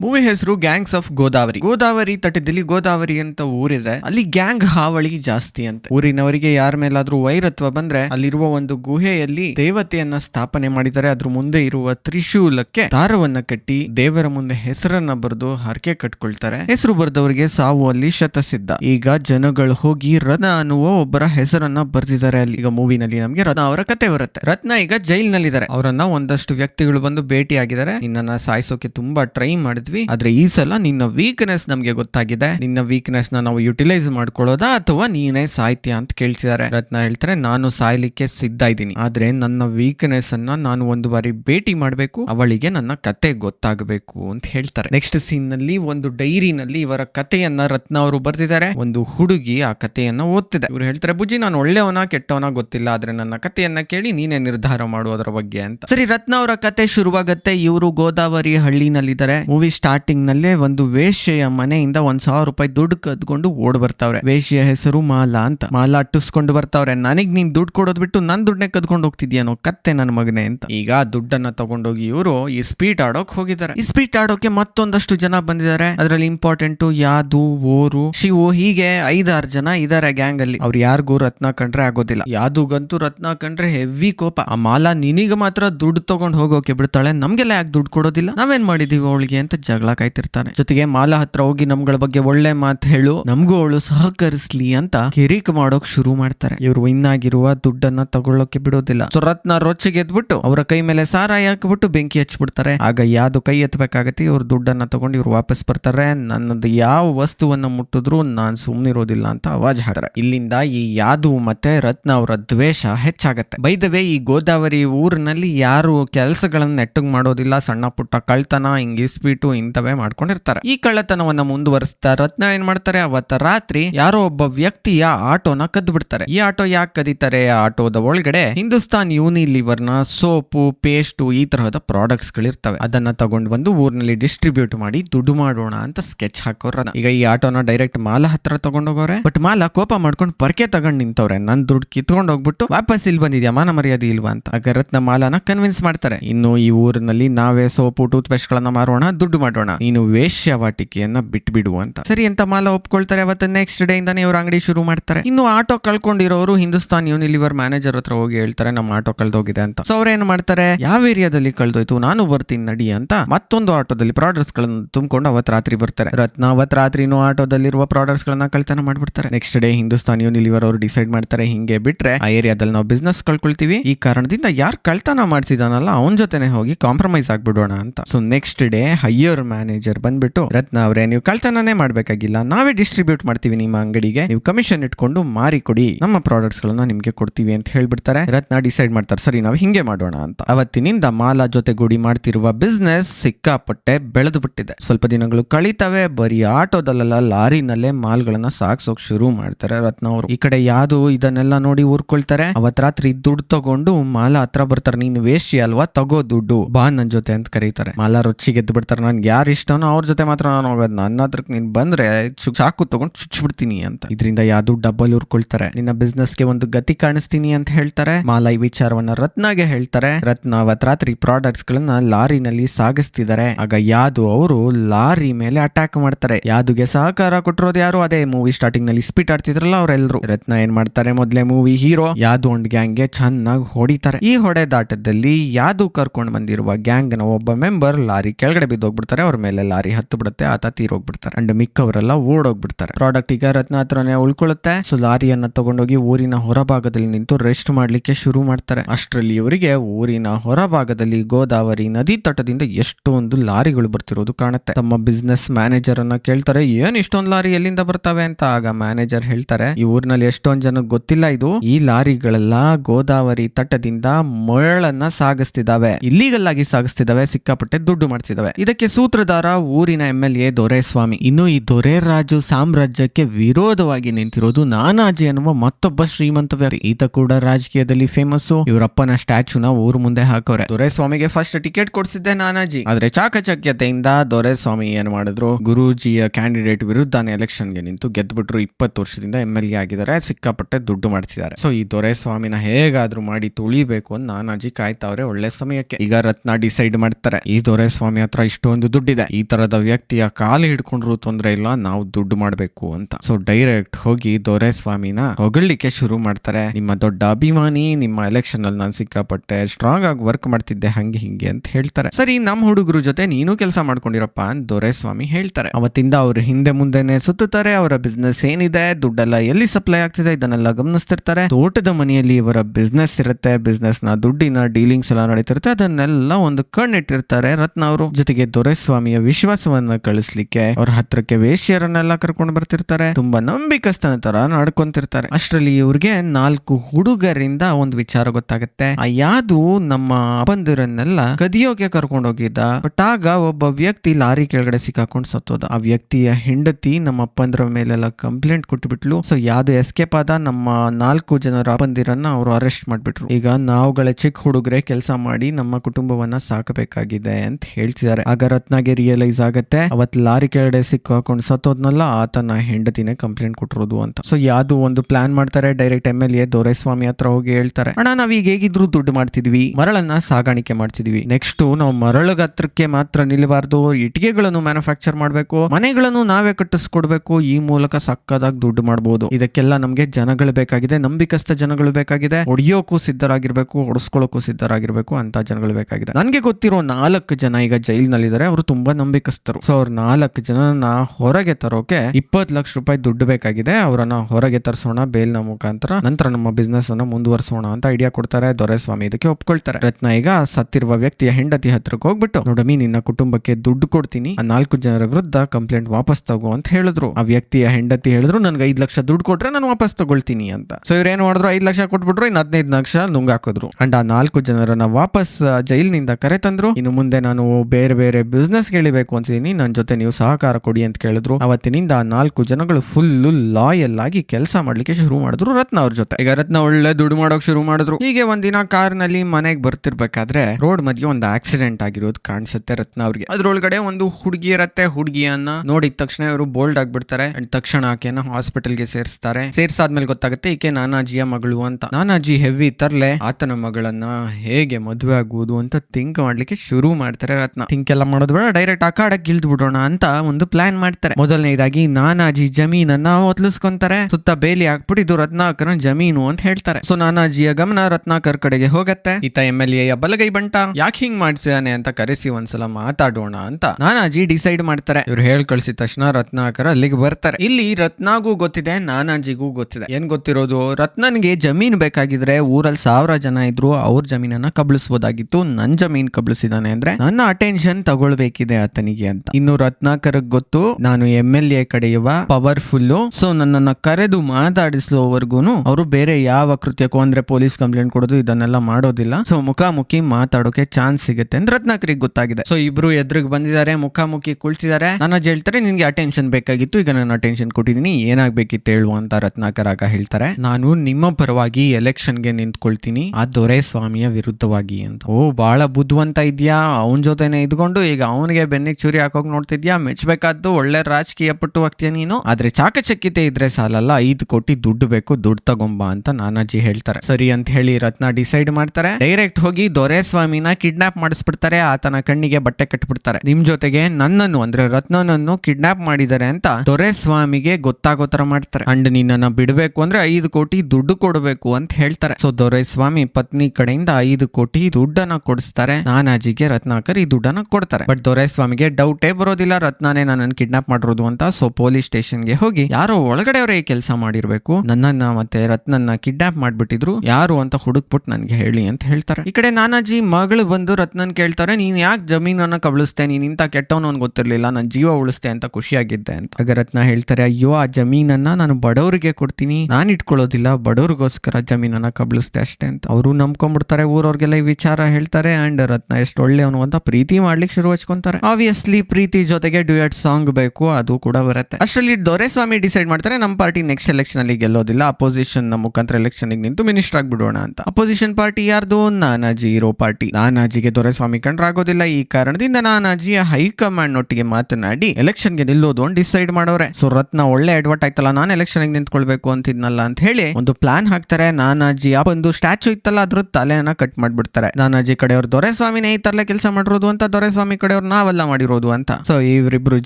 Movie ಹೆಸರು gangs of Godavari Godavari ತಟದಲ್ಲಿ ಗೋದಾವರಿ ಅಂತ ಊರಿದೆ. ಅಲ್ಲಿ ಗ್ಯಾಂಗ್ ಹಾವಳಿ ಜಾಸ್ತಿ ಅಂತ. ಊರಿನವರಿಗೆ ಯಾರ ಮೇಲಾದ್ರೂ ವೈರತ್ವ ಬಂದ್ರೆ ಅಲ್ಲಿರುವ ಒಂದು ಗುಹೆಯಲ್ಲಿ ದೇವತೆಯನ್ನ ಸ್ಥಾಪನೆ ಮಾಡಿದರೆ ಅದ್ರ ಮುಂದೆ ಇರುವ ತ್ರಿಶೂಲಕ್ಕೆ ದಾರವನ್ನ ಕಟ್ಟಿ ದೇವರ ಮುಂದೆ ಹೆಸರನ್ನ ಬರೆದು ಹರಕೆ ಕಟ್ಕೊಳ್ತಾರೆ. ಹೆಸರು ಬರೆದವರಿಗೆ ಸಾವು ಅಲ್ಲಿ ಶತಸಿದ್ಧ. ಈಗ ಜನಗಳು ಹೋಗಿ ರತ್ನ ಅನ್ನುವ ಒಬ್ಬರ ಹೆಸರನ್ನ ಬರೆದಿದ್ದಾರೆ ಅಲ್ಲಿ. ಈಗ ಮೂವಿನಲ್ಲಿ ನಮಗೆ ರತ್ನ ಅವರ ಕತೆ ಬರುತ್ತೆ. ರತ್ನ ಈಗ ಜೈಲ್ನಲ್ಲಿದ್ದಾರೆ. ಅವರನ್ನ ಒಂದಷ್ಟು ವ್ಯಕ್ತಿಗಳು ಬಂದು ಭೇಟಿ ಆಗಿದ್ದಾರೆ ಸಾಯಿಸೋಕೆ ತುಂಬಾ ಟ್ರೈ ಮಾಡಿದ್ವಿ. ಆದ್ರೆ ಈ ಸಲ ನಿನ್ನ ವೀಕ್ನೆಸ್ ನಮ್ಗೆ ಗೊತ್ತಾಗಿದೆ. ನಿನ್ನ ವೀಕ್ನೆಸ್ನ ನಾವು ಯುಟಿಲೈಸ್ ಮಾಡ್ಕೊಳ್ಳೋದಾ ಅಥವಾ ನೀನೇ ಸಾಯ್ತೀಯ ಅಂತ ಕೇಳ್ತಿದ್ದಾರೆ ರತ್ನ ಹೇಳ್ತಾರೆ, ನಾನು ಸಾಯ್ಲಿಕ್ಕೆ ಸಿದ್ಧ ಇದ್ದೀನಿ. ಆದ್ರೆ ನನ್ನ ವೀಕ್ನೆಸ್ ಅನ್ನ ನಾನು ಒಂದು ಬಾರಿ ಭೇಟಿ ಮಾಡ್ಬೇಕು. ಅವಳಿಗೆ ನನ್ನ ಕತೆ ಗೊತ್ತಾಗಬೇಕು ಅಂತ ಹೇಳ್ತಾರೆ. ನೆಕ್ಸ್ಟ್ ಸೀನ್ನಲ್ಲಿ ಒಂದು ಡೈರಿನಲ್ಲಿ ಇವರ ಕಥೆಯನ್ನ ರತ್ನ ಅವರು ಬರ್ತಿದ್ದಾರೆ ಒಂದು ಹುಡುಗಿ ಆ ಕಥೆಯನ್ನ ಓದ್ತಿದೆ. ಇವ್ರು ಹೇಳ್ತಾರೆ, ಬುಜ್ಜಿ, ನಾನು ಒಳ್ಳೆಯವನ, ಕೆಟ್ಟವನ ಗೊತ್ತಿಲ್ಲ. ಆದ್ರೆ ನನ್ನ ಕಥೆಯನ್ನ ಕೇಳಿ ನೀನೇ ನಿರ್ಧಾರ ಮಾಡುವುದರ ಬಗ್ಗೆ ಅಂತ. ಸರಿ, ರತ್ನ ಅವರ ಕತೆ ಶುರುವಾಗತ್ತೆ. ಇವರು ಗೋದಾವರಿ ಹಳ್ಳಿನಲ್ಲಿದ್ದಾರೆ. ಮೂವಿ ಸ್ಟಾರ್ಟಿಂಗ್ ನಲ್ಲೇ ಒಂದು ವೇಶ್ಯೆಯ ಮನೆಯಿಂದ ಒಂದ್ ಸಾವಿರ ರೂಪಾಯಿ ದುಡ್ಡು ಕದ್ಕೊಂಡು ಓಡ್ ಬರ್ತಾವ್ರೆ. ವೇಶ್ಯೆಯ ಹೆಸರು ಮಾಲಾ ಅಂತ. ಮಾಲಾ ಅಟ್ಟಿಸ್ಕೊಂಡು ಬರ್ತಾವ್ರೆ. ನನಗ್ ನೀನ್ ದುಡ್ಡು ಕೊಡೋದ್ ಬಿಟ್ಟು ನನ್ ದುಡ್ಡನ್ನೇ ಕದ್ಕೊಂಡು ಹೋಗ್ತಿದ್ಯಾನೋ ಕತ್ತೆ ನನ್ನ ಮಗನೇ ಅಂತ. ಈಗ ದುಡ್ಡನ್ನ ತಗೊಂಡೋಗಿ ಇವರು ಈ ಸ್ಪೀಟ್ ಆಡೋಕ್ ಹೋಗಿದ್ದಾರೆ. ಈ ಸ್ಪೀಟ್ ಆಡೋಕೆ ಮತ್ತೊಂದಷ್ಟು ಜನ ಬಂದಿದ್ದಾರೆ. ಅದ್ರಲ್ಲಿ ಇಂಪಾರ್ಟೆಂಟ್ ಯಾದು, ಓರು, ಶಿವು ಹೀಗೆ ಐದಾರು ಜನ ಇದಾರೆ ಗ್ಯಾಂಗ್ ಅಲ್ಲಿ. ಅವ್ರು ಯಾರಿಗೂ ರತ್ನ ಕಂಡ್ರೆ ಆಗೋದಿಲ್ಲ. ಯಾದುಗಂತೂ ರತ್ನ ಕಂಡ್ರೆ ಹೆವಿ ಕೋಪ. ಆ ಮಾಲಾ ನಿನಗೆ ಮಾತ್ರ ದುಡ್ಡು ತಗೊಂಡ್ ಹೋಗೋಕೆ ಬಿಡ್ತಾಳೆ. ನಮ್ಗೆಲ್ಲ ಯಾಕೆ ದುಡ್ಡು ಕೊಡೋದಿಲ್ಲ? ನಾವೇನ್ ಮಾಡಿದೀವಿ ಅವಳಿಗೆ ಅಂತ ಜಗಳ ಕಾಯ್ತಿರ್ತಾನೆ. ಜೊತೆಗೆ ಮಾಲಾ ಹತ್ರ ಹೋಗಿ ನಮ್ಗಳ ಬಗ್ಗೆ ಒಳ್ಳೆ ಮಾತು ಹೇಳು, ನಮಗೂ ಅವಳು ಸಹಕರಿಸ್ಲಿ ಅಂತ ಕಿರಿಕ್ ಮಾಡೋಕ್ ಶುರು ಮಾಡ್ತಾರೆ. ಇವ್ರು ವಿನ್ ಆಗಿರುವ ದುಡ್ಡನ್ನ ತಗೊಳ್ಳೋಕೆ ಬಿಡೋದಿಲ್ಲ. ಸೊ ರತ್ನ ರೊಚ್ಚಿಗೆ ಎದ್ಬಿಟ್ಟು ಅವರ ಕೈ ಮೇಲೆ ಸಾರಾಯಿ ಹಾಕ್ಬಿಟ್ಟು ಬೆಂಕಿ ಹಚ್ಬಿಡ್ತಾರೆ. ಆಗ ಯಾವ್ದು ಕೈ ಎತ್ತಬೇಕಾಗತ್ತೆ ಇವ್ರು ದುಡ್ಡನ್ನ ತಗೊಂಡು ಇವ್ರು ವಾಪಸ್ ಬರ್ತಾರೆ. ನನ್ನದು ಯಾವ ವಸ್ತುವನ್ನ ಮುಟ್ಟಿದ್ರು ನಾನ್ ಸುಮ್ನಿರೋದಿಲ್ಲ ಅಂತ ಅವಾಜ್ ಹಾಕ್ತಾರೆ. ಇಲ್ಲಿಂದ ಈ ಯಾದು ಮತ್ತೆ ರತ್ನ ಅವರ ದ್ವೇಷ ಹೆಚ್ಚಾಗತ್ತೆ. ಬೈದವೇ ಈ ಗೋದಾವರಿ ಊರಿನಲ್ಲಿ ಯಾರು ಕೆಲಸಗಳನ್ನ ನೆಟ್ಟಗ್ ಮಾಡೋದಿಲ್ಲ. ಸಣ್ಣ ಪುಟ್ಟ ಕಳ್ತನ, ಹಿಂಗ್ ಇಸ್ಬಿಟ್ಟು ಇಂಥವೇ ಮಾಡ್ಕೊಂಡಿರ್ತಾರೆ. ಈ ಕಳ್ಳತನವನ್ನ ಮುಂದುವರಿಸ್ತಾ ರತ್ನ ಏನ್ ಮಾಡ್ತಾರೆ? ಅವತ್ತ ರಾತ್ರಿ ಯಾರೋ ಒಬ್ಬ ವ್ಯಕ್ತಿಯ ಆಟೋನ ಕದ್ದು ಬಿಡ್ತಾರೆ ಈ ಆಟೋ ಯಾಕೆ ಕದೀತಾರೆ? ಆಟೋದ ಒಳಗಡೆ ಹಿಂದೂಸ್ತಾನ್ ಯೂನಿಲಿವರ್ನ ಸೋಪು, ಪೇಸ್ಟ್ ಈ ತರಹದ ಪ್ರಾಡಕ್ಟ್ಸ್ ಗಳಿರ್ತವೆ ಅದನ್ನ ತಗೊಂಡು ಬಂದು ಊರಿನಲ್ಲಿ ಡಿಸ್ಟ್ರಿಬ್ಯೂಟ್ ಮಾಡಿ ದುಡ್ಡು ಮಾಡೋಣ ಅಂತ ಸ್ಕೆಚ್ ಹಾಕೋರ ಈಗ ಈ ಆಟೋನ ಡೈರೆಕ್ಟ್ ಮಾಲ ಹತ್ರ ತಗೊಂಡೋಗವ್ರೆ ಬಟ್ ಮಾಲ ಕೋಪ ಮಾಡ್ಕೊಂಡು ಪರ್ಕೆ ತಗೊಂಡ್ ನಿಂತವ್ರೆ. ನನ್ ದುಡ್ಡು ಕಿತ್ಕೊಂಡು ಹೋಗ್ಬಿಟ್ಟು ವಾಪಸ್ ಇಲ್ಲಿ ಬಂದಿದ್ಯಾ? ಮಾನ ಮರ್ಯಾದೆ ಇಲ್ವಾ ಅಂತ. ರತ್ನ ಮಾಲಾನ ಕನ್ವಿನ್ಸ್ ಮಾಡ್ತಾರೆ. ಇನ್ನು ಈ ಊರಿನಲ್ಲಿ ನಾವೇ ಸೋಪು ಟೂತ್ ಪೇಸ್ಟ್ ಗಳನ್ನ ಮಾರೋಣ, ದುಡ್ಡು ಮಾಡೋಣ. ನೀನು ವೇಶ್ಯವಾಟಿಕೆಯನ್ನ ಬಿಟ್ಬಿಡು ಅಂತ. ಸರಿ ಅಂತ ಮಾಲ ಒಪ್ಕೊಳ್ತಾರೆ? ಅವತ್ತು ನೆಕ್ಸ್ಟ್ ಡೇ ಇಂದಾನೆ ಇವ್ರ ಅಂಗಡಿ ಶುರು ಮಾಡ್ತಾರೆ. ಇನ್ನು ಆಟೋ ಕಳ್ಕೊಂಡಿರೋರು ಹಿಂದೂಸ್ತಾನ್ ಯೂನಿಲಿವರ್ ಮ್ಯಾನೇಜರ್ ಹತ್ರ ಹೋಗಿ ಹೇಳ್ತಾರೆ, ನಮ್ಮ ಆಟೋ ಕಳ್ದೋಗಿದೆ ಅಂತ. ಸೊ ಅವ್ರ ಏನ್ ಮಾಡ್ತಾರೆ? ಯಾವ ಏರಿಯಾದಲ್ಲಿ ಕಳ್ದೋಯ್ತು? ನಾನು ಬರ್ತೀನಿ, ನಡಿ ಅಂತ. ಮತ್ತೊಂದು ಆಟೋದಲ್ಲಿ ಪ್ರಾಡಕ್ಟ್ಸ್ ಗಳನ್ನ ತುಂಬಿಕೊಂಡು ಅವತ್ ರಾತ್ರಿ ಬರ್ತಾರೆ. ರತ್ನ ಅವತ್ ರಾತ್ರಿನೂ ಆಟೋದಲ್ಲಿರುವ ಪ್ರಾಡಕ್ಟ್ಸ್ ಗಳನ್ನ ಕಳ್ತನ ಮಾಡ್ಬಿಡ್ತಾರೆ. ನೆಕ್ಸ್ಟ್ ಡೇ ಹಿಂದೂಸ್ತಾನ್ ಯೂನಿಲಿವರ್ ಅವರು ಡಿಸೈಡ್ ಮಾಡ್ತಾರೆ, ಹಿಂಗೆ ಬಿಟ್ರೆ ಆ ಏರಿಯಾದಲ್ಲಿ ನಾವು ಬಿಸ್ನೆಸ್ ಕಳ್ಕೊಳ್ತೀವಿ. ಈ ಕಾರಣದಿಂದ ಯಾರು ಕಳ್ತನ ಮಾಡ್ತಿದಾನಲ್ಲ ಅವನ ಜೊತೆನೆ ಹೋಗಿ ಕಾಂಪ್ರಮೈಸ್ ಆಗ್ಬಿಡೋಣ ಅಂತ. So next day higher manager ಬಂದ್ಬಿಟ್ಟು, ರತ್ನ ಅವರೇ, ನೀವು ಕಳ್ತನನೇ ಮಾಡ್ಬೇಕಾಗಿಲ್ಲ. ನಾವೇ ಡಿಸ್ಟ್ರಿಬ್ಯೂಟ್ ಮಾಡ್ತೀವಿ ನಿಮ್ಮ ಅಂಗಡಿಗೆ. ನೀವು ಕಮಿಷನ್ ಇಟ್ಕೊಂಡು ಮಾರಿ ಕೊಡಿ. ನಮ್ಮ ಪ್ರಾಡಕ್ಟ್ಸ್ ಗಳನ್ನ ನಿಮ್ಗೆ ಕೊಡ್ತೀವಿ ಅಂತ ಹೇಳ್ಬಿಡ್ತಾರೆ. ರತ್ನ ಡಿಸೈಡ್ ಮಾಡ್ತಾರೆ. ಸರಿ, ನಾವು ಹಿಂಗೆ ಮಾಡೋಣ ಅಂತ. ಅವತ್ತಿನಿಂದ ಮಾಲಾ ಜೊತೆಗೂಡಿ ಮಾಡ್ತಿರುವ ಬಿಸ್ನೆಸ್ ಸಿಕ್ಕಾಪಟ್ಟೆ ಬೆಳೆದು ಬಿಟ್ಟಿದೆ. ಸ್ವಲ್ಪ ದಿನಗಳು ಕಳೀತವೆ. ಬರೀ ಆಟೋದಲ್ಲೆಲ್ಲ ಲಾರಿನಲ್ಲೇ ಮಾಲ್ಗಳನ್ನ ಸಾಕ್ಸೋಕ್ ಶುರು ಮಾಡ್ತಾರೆ ರತ್ನ ಅವರು. ಈ ಕಡೆ ಯಾವುದು ಇದನ್ನೆಲ್ಲ ನೋಡಿ ಊರ್ಕೊಳ್ತಾರೆ. ಅವತ್ ರಾತ್ರಿ ದುಡ್ಡು ತಗೊಂಡು ಮಾಲಾ ಹತ್ರ ಬರ್ತಾರೆ. ನೀನು ವೇಶ್ಯ ಅಲ್ವಾ? ತಗೋ ದುಡ್ಡು. ಬಾ ನನ್ ಜೊತೆ ಅಂತ ಕರೀತಾರೆ. ಮಾಲಾ ರೊಚ್ಚಿಗೆ ಎದ್ದು ಬಿಡ್ತಾರೆ. ನನ್ಗೆ ಯಾರು ಇಷ್ಟನೋ ಅವ್ರ ಜೊತೆ ಮಾತ್ರ ನಾನು ಹೋಗೋದು. ನನ್ನ ಹತ್ರಕ್ಕೆ ನೀನ್ ಬಂದ್ರೆ ಸಾಕು ಚಾಕು ತಗೊಂಡು ಚುಚ್ಬಿಡ್ತೀನಿ ಅಂತ. ಇದರಿಂದ ಯಾವ್ದು ಡಬ್ಬಲ್ ಉರ್ಕೊಳ್ತಾರೆ ನಿನ್ನ ಬಿಸ್ನೆಸ್ಗೆ ಒಂದು ಗತಿ ಕಾಣಿಸ್ತೀನಿ ಅಂತ ಹೇಳ್ತಾರೆ. ಮಾಲೈ ವಿಚಾರವನ್ನ ರತ್ನಾಗೆ ಹೇಳ್ತಾರೆ. ರತ್ನ ಅವತ್ ರಾತ್ರಿ ಪ್ರಾಡಕ್ಟ್ಸ್ ಗಳನ್ನ ಲಾರಿನಲ್ಲಿ ಸಾಗಿಸ್ತಿದ್ದಾರೆ ಆಗ ಯಾದು ಅವರು ಲಾರಿ ಮೇಲೆ ಅಟ್ಯಾಕ್ ಮಾಡ್ತಾರೆ. ಯಾದುಗೆ ಸಹಕಾರ ಕೊಟ್ಟಿರೋದು ಯಾರು? ಅದೇ ಮೂವಿ ಸ್ಟಾರ್ಟಿಂಗ್ನಲ್ಲಿ ಸ್ಪೀಟ್ ಆಡ್ತಿದ್ರಲ್ಲ ಅವರೆಲ್ಲರೂ ರತ್ನ ಏನ್ ಮಾಡ್ತಾರೆ? ಮೊದ್ಲೇ ಮೂವಿ ಹೀರೋ ಯಾದು ಒಂದ್ ಗ್ಯಾಂಗ್ಗೆ ಚೆನ್ನಾಗಿ ಹೊಡಿತಾರೆ. ಈ ಹೊಡೆದಾಟದಲ್ಲಿ ಯಾದು ಕರ್ಕೊಂಡ್ ಬಂದಿರುವ ಗ್ಯಾಂಗ್ನ ಒಬ್ಬ ಮೆಂಬರ್ ಲಾರಿ ಕೆಳಗಡೆ ಬಿದ್ದೋಗ್ಬಿಡ್ತಾರೆ. ಅವ್ರ ಮೇಲೆ ಲಾರಿ ಹತ್ತು ಬಿಡುತ್ತೆ ಆತ ತೀರೋಗ್ಬಿಡ್ತಾರೆ ಅಂಡ್ ಮಿಕ್ಕವರೆಲ್ಲ ಓಡೋಗ್ಬಿಡ್ತಾರೆ. ಪ್ರಾಡಕ್ಟ್ ಈಗ ರತ್ನ ಹತ್ರನೇ ಉಳ್ಕೊಳ್ಳುತ್ತೆ. ಸೊ ಲಾರಿಯನ್ನ ತಗೊಂಡೋಗಿ ಊರಿನ ಹೊರಭಾಗದಲ್ಲಿ ನಿಂತು ರೆಸ್ಟ್ ಮಾಡ್ಲಿಕ್ಕೆ ಶುರು ಮಾಡ್ತಾರೆ. ಅಷ್ಟರಲ್ಲಿ ಇವರಿಗೆ ಊರಿನ ಹೊರಭಾಗದಲ್ಲಿ ಗೋದಾವರಿ ನದಿ ತಟದಿಂದ ಎಷ್ಟೊಂದು ಲಾರಿಗಳು ಬರ್ತಿರೋದು ಕಾಣುತ್ತೆ. ತಮ್ಮ ಬಿಸ್ನೆಸ್ ಮ್ಯಾನೇಜರ್ ಅನ್ನ ಕೇಳ್ತಾರೆ, ಏನ್ ಇಷ್ಟೊಂದು ಲಾರಿ ಎಲ್ಲಿಂದ ಬರ್ತವೆ? ಅಂತ ಆಗ ಮ್ಯಾನೇಜರ್ ಹೇಳ್ತಾರೆ, ಈ ಊರಿನಲ್ಲಿ ಎಷ್ಟೊಂದ್ ಜನ ಗೊತ್ತಿಲ್ಲ ಇದು. ಈ ಲಾರಿಗಳೆಲ್ಲ ಗೋದಾವರಿ ತಟದಿಂದ ಮರಳನ್ನ ಸಾಗಿಸ್ತಿದಾವೆ. ಇಲ್ಲಿಗಲ್ಲಾಗಿ ಸಾಗಿಸ್ತಿದಾವೆ, ಸಿಕ್ಕಾಪಟ್ಟೆ ದುಡ್ಡು ಮಾಡ್ತಿದಾವೆ. ಇದಕ್ಕೆ ಸೂತ್ರಧಾರ ಊರಿನ ಎಂ ಎಲ್ ಎ ದೊರೆಸ್ವಾಮಿ. ಇನ್ನು ಈ ದೊರೆ ರಾಜು ಸಾಮ್ರಾಜ್ಯಕ್ಕೆ ವಿರೋಧವಾಗಿ ನಿಂತಿರೋದು ನಾನಾಜಿ ಅನ್ನುವ ಮತ್ತೊಬ್ಬ ಶ್ರೀಮಂತ ವ್ಯಕ್ತಿ. ಈತ ಕೂಡ ರಾಜಕೀಯದಲ್ಲಿ ಫೇಮಸ್ ಇವರಪ್ಪನ ಸ್ಟ್ಯಾಚುನ ಊರು ಮುಂದೆ ಹಾಕೋರೆ ದೊರೆಸ್ವಾಮಿಗೆ ಫಸ್ಟ್ ಟಿಕೆಟ್ ಕೊಡ್ಸಿದ್ದೆ ನಾನಾಜಿ. ಆದ್ರೆ ಚಾಕಚಕ್ಯತೆಯಿಂದ ದೊರೆಸ್ವಾಮಿ ಏನ್ ಮಾಡಿದ್ರು? ಗುರೂಜಿಯ ಕ್ಯಾಂಡಿಡೇಟ್ ವಿರುದ್ಧನೇ ಎಲೆಕ್ಷನ್ಗೆ ನಿಂತು ಗೆದ್ಬಿಟ್ರು. ಇಪ್ಪತ್ತು ವರ್ಷದಿಂದ ಎಂ ಎಲ್ ಎ ಆಗಿದ್ದಾರೆ. ಸಿಕ್ಕಾಪಟ್ಟೆ ದುಡ್ಡು ಮಾಡ್ತಿದ್ದಾರೆ. ಸೊ ಈ ದೊರೆಸ್ವಾಮಿನ ಹೇಗಾದ್ರೂ ಮಾಡಿ ತುಳಿಬೇಕು ಅಂತ ನಾನಾಜಿ ಕಾಯ್ತಾವ್ರೆ ಒಳ್ಳೆ ಸಮಯಕ್ಕೆ. ಈಗ ರತ್ನ ಡಿಸೈಡ್ ಮಾಡ್ತಾರೆ. ಈ ದೊರೆಸ್ವಾಮಿ ಹತ್ರ ಇಷ್ಟೊಂದು ಒಂದು ದುಡ್ಡಿದೆ. ಈ ತರದ ವ್ಯಕ್ತಿಯ ಕಾಲು ಹಿಡ್ಕೊಂಡ್ರು ತೊಂದರೆ ಇಲ್ಲ, ನಾವು ದುಡ್ಡು ಮಾಡಬೇಕು ಅಂತ. ಸೊ ಡೈರೆಕ್ಟ್ ಹೋಗಿ ದೊರೆಸ್ವಾಮಿನ ಹೊಗಳಿಕೆ ಶುರು ಮಾಡ್ತಾರೆ. ನಿಮ್ಮ ದೊಡ್ಡ ಅಭಿಮಾನಿ, ನಿಮ್ಮ ಎಲೆಕ್ಷನ್ ಅಲ್ಲಿ ನಾನು ಸಿಕ್ಕಾಪಟ್ಟೆ ಸ್ಟ್ರಾಂಗ್ ಆಗಿ ವರ್ಕ್ ಮಾಡ್ತಿದ್ದೆ, ಹಂಗೆ ಹಿಂಗೆ ಅಂತ ಹೇಳ್ತಾರೆ. ಸರಿ ನಮ್ಮ ಹುಡುಗರು ಜೊತೆ ನೀನು ಕೆಲಸ ಮಾಡ್ಕೊಂಡಿರಪ್ಪ ಅಂತ ದೊರೆಸ್ವಾಮಿ ಹೇಳ್ತಾರೆ. ಅವತ್ತಿಂದ ಅವ್ರ ಹಿಂದೆ ಮುಂದೆನೆ ಸುತ್ತುತ್ತಾರೆ, ಅವರ ಬಿಸ್ನೆಸ್ ಏನಿದೆ, ದುಡ್ಡೆಲ್ಲ ಎಲ್ಲಿ ಸಪ್ಲೈ ಆಗ್ತಿದೆ ಇದನ್ನೆಲ್ಲ ಗಮನಿಸ್ತಿರ್ತಾರೆ. ತೋಟದ ಮನೆಯಲ್ಲಿ ಇವರ ಬಿಸ್ನೆಸ್ ಇರುತ್ತೆ ಬಿಸ್ನೆಸ್ನ ದುಡ್ಡಿನ ಡೀಲಿಂಗ್ಸ್ ಎಲ್ಲ ನಡೀತಿರುತ್ತೆ. ಅದನ್ನೆಲ್ಲ ಒಂದು ಕಣ್ಣಿಟ್ಟಿರ್ತಾರೆ ರತ್ನ ಅವರು. ಜೊತೆಗೆ ದೊರೆಸ್ವಾಮಿಯ ವಿಶ್ವಾಸವನ್ನ ಕಳಿಸ್ಲಿಕ್ಕೆ ಅವ್ರ ಹತ್ರಕ್ಕೆ ವೇಶ್ಯರನ್ನೆಲ್ಲ ಕರ್ಕೊಂಡು ಬರ್ತಿರ್ತಾರೆ. ತುಂಬಾ ನಂಬಿಕಸ್ತನ ತರ ನಡ್ಕೊಂತಿರ್ತಾರೆ. ಅಷ್ಟರಲ್ಲಿ ಇವ್ರಿಗೆ ನಾಲ್ಕು ಹುಡುಗರಿಂದ ಒಂದು ವಿಚಾರ ಗೊತ್ತಾಗುತ್ತೆ. ಆ ಯಾದು ನಮ್ಮ ಅಪ್ಪಂದಿರನ್ನೆಲ್ಲ ಕದಿಯೋಕೆ ಕರ್ಕೊಂಡು ಹೋಗಿದ್ದ ಬಟ್ ಆಗ ಒಬ್ಬ ವ್ಯಕ್ತಿ ಲಾರಿ ಕೆಳಗಡೆ ಸಿಕ್ಕಾಕೊಂಡು ಸತ್ತೋದ. ಆ ವ್ಯಕ್ತಿಯ ಹೆಂಡತಿ ನಮ್ಮ ಅಪ್ಪಂದ್ರ ಮೇಲೆಲ್ಲ ಕಂಪ್ಲೇಂಟ್ ಕೊಟ್ಬಿಟ್ಲು ಸೊ ಯಾವ್ದು ಎಸ್ಕೇಪ್ ಆದ. ನಮ್ಮ ನಾಲ್ಕು ಜನರ ಅಪ್ಪಂದಿರನ್ನ ಅವರು ಅರೆಸ್ಟ್ ಮಾಡ್ಬಿಟ್ರು. ಈಗ ನಾವುಗಳ ಚಿಕ್ಕ ಹುಡುಗರೆ ಕೆಲಸ ಮಾಡಿ ನಮ್ಮ ಕುಟುಂಬವನ್ನ ಸಾಕಬೇಕಾಗಿದೆ ಅಂತ ಹೇಳ್ತಿದ್ದಾರೆ. ಆಗ ರತ್ನಾಗೆ ರಿಯಲೈಸ್ ಆಗತ್ತೆ. ಅವತ್ ಲಾರಿ ಕೆಳಗಡೆ ಸಿಕ್ಕಾಕೊಂಡು ಸತ್ತೋದ್ನಲ್ಲ, ಆತನ ಹೆಂಡತಿನೇ ಕಂಪ್ಲೇಂಟ್ ಕೊಟ್ಟಿರೋದು ಅಂತ. ಸೊ ಯಾವ್ದು ಒಂದು ಪ್ಲಾನ್ ಮಾಡ್ತಾರೆ direct M L A Doreswamy ಹತ್ರ ಹೋಗಿ ಹೇಳ್ತಾರೆ. ಅಣ್ಣ, ನಾವ್ ಈಗ ಹೇಗಿದ್ರು ದುಡ್ಡು ಮಾಡ್ತಿದ್ವಿ, ಮರಳನ್ನ ಸಾಗಾಣಿಕೆ ಮಾಡ್ತಿದ್ವಿ. ನೆಕ್ಸ್ಟ್ ನಾವು ಮರಳು ಗಾತ್ರಕ್ಕೆ ಮಾತ್ರ ನಿಲ್ಲಬಾರ್ದು ಇಟ್ಟಿಗೆಗಳನ್ನು ಮ್ಯಾನುಫ್ಯಾಕ್ಚರ್ ಮಾಡ್ಬೇಕು. ಮನೆಗಳನ್ನು ನಾವೇ ಕಟ್ಟಿಸ್ಕೊಡ್ಬೇಕು. ಈ ಮೂಲಕ ಸಕ್ಕದಾಗಿ ದುಡ್ಡು ಮಾಡಬಹುದು ಇದಕ್ಕೆಲ್ಲ ನಮ್ಗೆ ಜನಗಳು ಬೇಕಾಗಿದೆ. ನಂಬಿಕಸ್ಥ ಜನಗಳು ಬೇಕಾಗಿದೆ. ಹೊಡಿಯೋಕ್ಕೂ ಸಿದ್ಧರಾಗಿರ್ಬೇಕು. ಹೊಡಿಸ್ಕೊಳ್ಳೋಕ್ಕೂ ಸಿದ್ಧರಾಗಿರ್ಬೇಕು ಅಂತ ಜನಗಳು ಬೇಕಾಗಿದೆ. ನನಗೆ ಗೊತ್ತಿರೋ ನಾಲ್ಕು ಜನ ಈಗ ಜೈಲ್ನಲ್ಲಿದ್ದಾರೆ. ಅವರು ತುಂಬಾ ನಂಬಿಕಸ್ತರು ಸೊ ಅವ್ರ ನಾಲ್ಕು ಜನನ ಹೊರಗೆ ತರೋಕೆ ಇಪ್ಪತ್ತು ಲಕ್ಷ ರೂಪಾಯಿ ದುಡ್ಡು ಬೇಕಾಗಿದೆ. ಅವರನ್ನ ಹೊರಗೆ ತರಿಸೋಣ, ಬೇಲ್ನ ಮುಖಾಂತರ. ನಂತರ ನಮ್ಮ ಬಿಸ್ನೆಸ್ ಅನ್ನ ಮುಂದುವರಿಸೋಣ ಅಂತ ಐಡಿಯಾ ಕೊಡ್ತಾರೆ. ದೊರೆಸ್ವಾಮಿ ಇದಕ್ಕೆ ಒಪ್ಕೊಳ್ತಾರೆ. ರತ್ನ ಈಗ ಸತ್ತಿರುವ ವ್ಯಕ್ತಿಯ ಹೆಂಡತಿ ಹತ್ರಕ್ಕೆ ಹೋಗ್ಬಿಟ್ಟು ನೋಡಮಿ ನಿನ್ನ ಕುಟುಂಬಕ್ಕೆ ದುಡ್ಡು ಕೊಡ್ತೀನಿ. ಆ ನಾಲ್ಕು ಜನರ ವಿರುದ್ಧ ಕಂಪ್ಲೇಂಟ್ ವಾಪಸ್ ತಗೋ ಅಂತ ಹೇಳಿದ್ರು. ಆ ವ್ಯಕ್ತಿಯ ಹೆಂಡತಿ ಹೇಳಿದ್ರು, ನನ್ಗೆ ಐದ್ ಲಕ್ಷ ದುಡ್ಡು ಕೊಟ್ರೆ ನಾನು ವಾಪಸ್ ತಗೊಳ್ತೀನಿ ಅಂತ. ಸೊ ಇವ್ರೇನ್ ಮಾಡಿದ್ರು? ಐದ್ ಲಕ್ಷ ಕೊಟ್ಬಿಟ್ರು ಇನ್ನು ಹದಿನೈದು ಲಕ್ಷ ನುಂಗಾಕಿದ್ರು. ಅಂಡ್ ಆ ನಾಲ್ಕು ಜನರನ್ನ ವಾಪಸ್ ಜೈಲಿನಿಂದ ಕರೆ ತಂದ್ರು ಇನ್ನು ಮುಂದೆ ನಾನು ಬೇರೆ ಬೇರೆ ಬಿಸ್ನೆಸ್ ಗೆಳಿಬೇಕು ಅಂತಿದ್ದೀನಿ ನನ್ನ ಜೊತೆ ನೀವು ಸಹಕಾರ ಕೊಡಿ ಅಂತ ಕೇಳಿದ್ರು. ಅವತ್ತಿನಿಂದ ನಾಲ್ಕು ಜನಗಳು ಫುಲ್ ಲಾಯಲ್ ಆಗಿ ಕೆಲಸ ಮಾಡ್ಲಿಕ್ಕೆ ಶುರು ಮಾಡಿದ್ರು ರತ್ನ ಅವ್ರ ಜೊತೆ. ಈಗ ರತ್ನ ಒಳ್ಳೆ ದುಡ್ಡು ಮಾಡೋಕ್ ಶುರು ಮಾಡಿದ್ರು. ಹೀಗೆ ಒಂದಿನ ಕಾರ್ನಲ್ಲಿ ಮನೆಗೆ ಬರ್ತಿರ್ಬೇಕಾದ್ರೆ ರೋಡ್ ಮಧ್ಯೆ ಒಂದು ಆಕ್ಸಿಡೆಂಟ್ ಆಗಿರೋದು ಕಾಣಿಸುತ್ತೆ ರತ್ನ ಅವ್ರಿಗೆ. ಅದ್ರೊಳಗಡೆ ಒಂದು ಹುಡುಗಿ ಇರತ್ತೆ. ಹುಡುಗಿಯನ್ನ ನೋಡಿದ ತಕ್ಷಣ ಇವರು ಬೋಲ್ಡ್ ಆಗ್ಬಿಡ್ತಾರೆ. ಅಂಡ್ ತಕ್ಷಣ ಆಕೆನ ಹಾಸ್ಪಿಟಲ್ಗೆ ಸೇರಿಸ್ತಾರೆ. ಸೇರ್ಸಾದ್ಮೇಲೆ ಗೊತ್ತಾಗುತ್ತೆ ಈಕೆ ನಾನಾಜಿಯ ಮಗಳು ಅಂತ. ನಾನಾಜಿ ಹೆವಿ ತರ್ಲೆ. ಆತನ ಮಗಳನ್ನ ಹೇಗೆ ಮದುವೆ ಆಗುವುದು ಅಂತ ಥಿಂಕ್ ಮಾಡ್ಲಿಕ್ಕೆ ಶುರು ಮಾಡ್ತಾರೆ ರತ್ನ. ಥಿಂಕ್ ಎಲ್ಲ ಮಾಡೋದು ಬೇಡ ಡೈರೆಕ್ಟ್ ಅಖಾಡಕ್ಕೆ ಇಳಿದು ಬಿಡೋಣ ಅಂತ ಒಂದು ಪ್ಲಾನ್ ಮಾಡ್ತಾರೆ. ಮೊದಲನೇದಾಗಿ ನಾನಾಜಿ ಜಮೀನನ್ನ ಒತ್ಲಿಸ್ಕೊಂತಾರೆ ಸುತ್ತ ಬೇಲಿ ಹಾಕ್ಬಿಟ್ಟು ಇದು ರತ್ನಾಕರನ್ ಜಮೀನು ಅಂತ ಹೇಳ್ತಾರೆ. ಸೊ ನಾನಾಜಿಯ ಗಮನ ರತ್ನಾಕರ್ ಕಡೆಗೆ ಹೋಗತ್ತೆ. ಈತ ಎಂ ಎಲ್ ಎಯ ಬಲಗೈ ಬಂಟ. ಯಾಕೆ ಹಿಂಗ್ ಮಾಡ್ಸಿದಾನೆ ಅಂತ ಕರೆಸಿ ಒಂದ್ಸಲ ಮಾತಾಡೋಣ ಅಂತ ನಾನಾಜಿ ಡಿಸೈಡ್ ಮಾಡ್ತಾರೆ. ಇವ್ರು ಹೇಳ್ ಕಳ್ಸಿದ ತಕ್ಷಣ ರತ್ನಾಕರ್ ಅಲ್ಲಿಗೆ ಬರ್ತಾರೆ. ಇಲ್ಲಿ ರತ್ನಾಗೂ ಗೊತ್ತಿದೆ, ನಾನಾಜಿಗೂ ಗೊತ್ತಿದೆ. ಏನ್ ಗೊತ್ತಿರೋದು? ರತ್ನನ್ಗೆ ಜಮೀನ್ ಬೇಕಾಗಿದ್ರೆ ಊರಲ್ಲಿ ಸಾವಿರ ಜನ ಇದ್ರು ಅವ್ರ ಜಮೀನನ್ನ ಕಬಳಿಸಬಹುದಾಗಿತ್ತು ನನ್ ಜಮೀನ್ ಕಬಳಿಸಿದಾನೆ ಅಂದ್ರೆ ನನ್ನ ಅಟೆನ್ಷನ್ ತಗೊಳ್ಬೇಕಿದೆ ಆತನಿಗೆ ಅಂತ. ಇನ್ನು ರತ್ನಾಕರ್ ಗೊತ್ತು, ನಾನು ಎಂ ಎಲ್ ಎ ಕಡೆಯುವ ಪವರ್ಫುಲ್ ಸೊ ನನ್ನನ್ನ ಕರೆದು ಮಾತಾಡಿಸುವವರೆಗೂ ಅವರು ಬೇರೆ ಯಾವ ಕೃತ್ಯಕ್ಕೂ, ಅಂದ್ರೆ ಪೊಲೀಸ್ ಕಂಪ್ಲೇಂಟ್ ಕೊಡೋದು ಇದನ್ನೆಲ್ಲ ಮಾಡೋದಿಲ್ಲ. ಸೊ ಮುಖಾಮುಖಿ ಮಾತಾಡೋಕೆ ಚಾನ್ಸ್ ಸಿಗುತ್ತೆ ಅಂತ ರತ್ನಾಕರಿಗೆ ಗೊತ್ತಾಗಿದೆ. ಸೊ ಇಬ್ರು ಎದುರಿಗೆ ಬಂದಿದ್ದಾರೆ, ಮುಖಾಮುಖಿ ಕುಳಿತಿದ್ದಾರೆ. ನನ್ನ ಹೇಳ್ತಾರೆ ನಿನ್ಗೆ ಅಟೆನ್ಷನ್ ಬೇಕಾಗಿತ್ತು, ಈಗ ನಾನು ಅಟೆನ್ಷನ್ ಕೊಟ್ಟಿದ್ದೀನಿ, ಏನಾಗ್ಬೇಕಿತ್ತು ಹೇಳುವ ಅಂತ ರತ್ನಾಕರ್ ಆಗ ಹೇಳ್ತಾರೆ. ನಾನು ನಿಮ್ಮ ಪರವಾಗಿ ಎಲೆಕ್ಷನ್ಗೆ ನಿಂತ್ಕೊಳ್ತೀನಿ, ಆ ದೊರೆ ಸ್ವಾಮಿಯ ವಿರುದ್ಧವಾಗಿ ಅಂತ. ಓ ಬಹಳ ಬುದ್ಧಿವಂತ ಇದೆಯಾ, ಅವನ ಜೊತೆನೆ ಇದ್ಕೊಂಡು, ಈಗ ಅವನಿಗೆ ಬೆನ್ನಿಗೆ ಚೂರಿ ಹಾಕೋಕ್ ನೋಡ್ತಿದ್ಯಾ? ಮೆಚ್ಚಬೇಕಾದ್ದು ಒಳ್ಳೆ ರಾಜಕೀಯ ಪಟ್ಟು ಹೋಗ್ತೀಯ ನೀನು? ಆದ್ರೆ ಚಾಕಚಕ್ಯತೆ ಇದ್ರೆ ಸಾಲಲ್ಲ, ಐದು ಕೋಟಿ ದುಡ್ಡು ಬೇಕು, ದುಡ್ಡು ತಗೊಂಬ ಅಂತ ನಾನಾಜಿ ಹೇಳ್ತಾರೆ. ಸರಿ ಅಂತ ಹೇಳಿ ರತ್ನ ಡಿಸೈಡ್ ಮಾಡ್ತಾರೆ. ಡೈರೆಕ್ಟ್ ಹೋಗಿ ದೊರೆ ಸ್ವಾಮಿನ ಕಿಡ್ನಾಪ್ ಮಾಡಿಸ್ಬಿಡ್ತಾರೆ, ಆತನ ಕಣ್ಣಿಗೆ ಬಟ್ಟೆ ಕಟ್ಬಿಡ್ತಾರೆ. ನಿಮ್ ಜೊತೆಗೆ ನನ್ನನ್ನು, ಅಂದ್ರೆ ರತ್ನನನ್ನು ಕಿಡ್ನಾಪ್ ಮಾಡಿದ್ದಾರೆ ಅಂತ ದೊರೆ ಸ್ವಾಮಿಗೆ ಗೊತ್ತಾಗೋ ತರ ಮಾಡ್ತಾರೆ. ಅಂಡ್ ನಿನ್ನನ್ನ ಬಿಡ್ಬೇಕು ಅಂದ್ರೆ ಐದು ಕೋಟಿ ದುಡ್ಡು ಕೊಡಬೇಕು ಅಂತ ಹೇಳ್ತಾರೆ. ಸೊ ದೊರೆ ಸ್ವಾಮಿ ಪತ್ನಿ ಕಡೆಯಿಂದ ಐದು ಕೋಟಿ ದುಡ್ಡನ್ನ ಕೊಡಿಸ್ತಾರೆ. ನಾನಾಜಿಗೆ ರತ್ನಾಕರ್ ಈ ದುಡ್ಡನ್ನ ಕೊಡ್ತಾರೆ. ಬಟ್ ದೊರೆ ಸ್ವಾಮಿಗೆ ಡೌಟೇ ಬರೋದಿಲ್ಲ. ರತ್ನಾನೇ ನನ್ನನ್ನು ಕಿಡ್ನಾಪ್ ಮಾಡಿರೋದು ಅಂತ. ಸೊ ಪೊಲೀಸ್ ಸ್ಟೇಷನ್ಗೆ ಹೋಗಿ ಯಾರೋ ಒಳಗಡೆ ಅವರೇ ಕೆಲಸ ಮಾಡಿರ್ಬೇಕು. ನನ್ನನ್ನ ಮತ್ತೆ ರತ್ನನ್ನ ಕಿಡ್ನಾಪ್ ಮಾಡ್ಬಿಟ್ಟಿದ್ರು. ಯಾರು ಅಂತ ಹುಡುಕ್ಬಿಟ್ಟು ನನ್ಗೆ ಹೇಳಿ ಅಂತ ಹೇಳ್ತಾರೆ. ಈ ಕಡೆ ನಾನಾಜಿ ಮಗಳು ಬಂದು ರತ್ನನ್ ಕೇಳ್ತಾರೆ, ನೀನ್ ಯಾಕೆ ಜಮೀನನ್ನ ಕಬಳಿಸ್ತೆ ನೀನ್ ಇಂತ ಕೆಟ್ಟವನು ಅಂತ ಗೊತ್ತಿರಲಿಲ್ಲ. ನನ್ ಜೀವ ಉಳಿಸ್ತೆ ಅಂತ ಖುಷಿಯಾಗಿದ್ದೆ ಅಂತ. ಆಗ ರತ್ನ ಹೇಳ್ತಾರೆ, ಅಯ್ಯೋ, ಆ ಜಮೀನನ್ನ ನಾನು ಬಡವರಿಗೆ ಕೊಡ್ತೀನಿ. ನಾನ್ ಇಟ್ಕೊಳ್ಳೋದಿಲ್ಲ. ಬಡವ್ರಿಗೋಸ್ಕರ ಜಮೀನನ್ನ ಕಬಳಿಸ್ತೆ ಅಷ್ಟೇ ಅಂತ. ಅವರು ನಂಬ್ಕೊಂಡ್ಬಿಡ್ತಾರೆ. ಊರವ್ರಿಗೆಲ್ಲ ಈ ವಿಚಾರ ಹೇಳ್ತಾರೆ. ಅಂಡ್ ರತ್ನ ಎಷ್ಟು ಒಳ್ಳೆಯವನು ಅಂತ ಪ್ರೀತಿ ಮಾಡ್ಲಿಕ್ಕೆ ಶುರು ಹಚ್ಕೊಂತಾರೆ ಆಬ್ವಿಯಸ್ಲಿ ಪ್ರೀತಿ ಜೊತೆಗೆ ಡ್ಯೂಯಟ್ ಸಾಂಗ್ ಬೇಕು, ಅದು ಕೂಡ ಬರುತ್ತೆ. ಅಷ್ಟರಲ್ಲಿ ದೊರೆಸ್ವಾಮಿ ಡಿಸೈಡ್ ಮಾಡ್ತಾರೆ ನಮ್ಮ ಪಾರ್ಟಿ ನೆಕ್ಸ್ಟ್ ಎಲೆಕ್ಷನ್ ಅಲ್ಲಿ ಗೆಲ್ಲೋದಿಲ್ಲ ಅಪೋಸಿಷನ್ ಮುಖಾಂತರ ಎಲೆಕ್ಷನ್ ನಿಂತು ಮಿನಿಸ್ಟರ್ ಆಗ್ಬಿಡೋಣ ಅಂತ. ಅಪೋಸಿಷನ್ ಪಾರ್ಟಿ ಯಾರ್ದು? ನಾನಾಜಿ ಇರೋ ಪಾರ್ಟಿ ನಾನಾಜಿಗೆ ದೊರೆಸ್ವಾಮಿ ಕಂಡ್ರಾಗೋದಿಲ್ಲ. ಈ ಕಾರಣದಿಂದ ನಾನಾಜಿಯ ಹೈಕಮಾಂಡ್ ಒಟ್ಟಿಗೆ ಮಾತನಾಡಿ ಎಲೆಕ್ಷನ್ಗೆ ನಿಲ್ಲೋದು ಅಂತ ಡಿಸೈಡ್ ಮಾಡೋರೆ. ಸೊ, ರತ್ನ ಒಳ್ಳೆ ಅಡ್ವರ್ಟ್ ಆಯ್ತಲ್ಲ, ನಾನು ಎಲೆಕ್ಷನ್ ನಿಂತ್ಕೊಳ್ಬೇಕು ಅಂತಿದ್ನಲ್ಲ ಅಂತ ಹೇಳಿ, ಒಂದು ಪ್ಲಾನ್ ಹಾಕ್ತಾರೆ. ನಾನಾಜಿ ಆ ಒಂದು ಸ್ಟ್ಯಾಚು ಇತ್ತಲ್ಲ ಅದ್ರ ತಲೆಯನ್ನ ಕಟ್ ಮಾಡ್ಬಿಡ್ತಾರೆ. ನಾನಾಜಿ ಕಡೆಯವ್ರು ದೊರೆಸ್ವಾಮಿನೇ ಈ ತರಲೆ ಕೆಲಸ ಮಾಡಿರೋದು ಅಂತ ದೊರೆಸ್ವಾಮಿ ಕಡೆ ಅವ್ರು ನಾವೆಲ್ಲ ಮಾಡಿರೋದು ಅಂತ. ಸೊ ಇವರಿಬ್ರು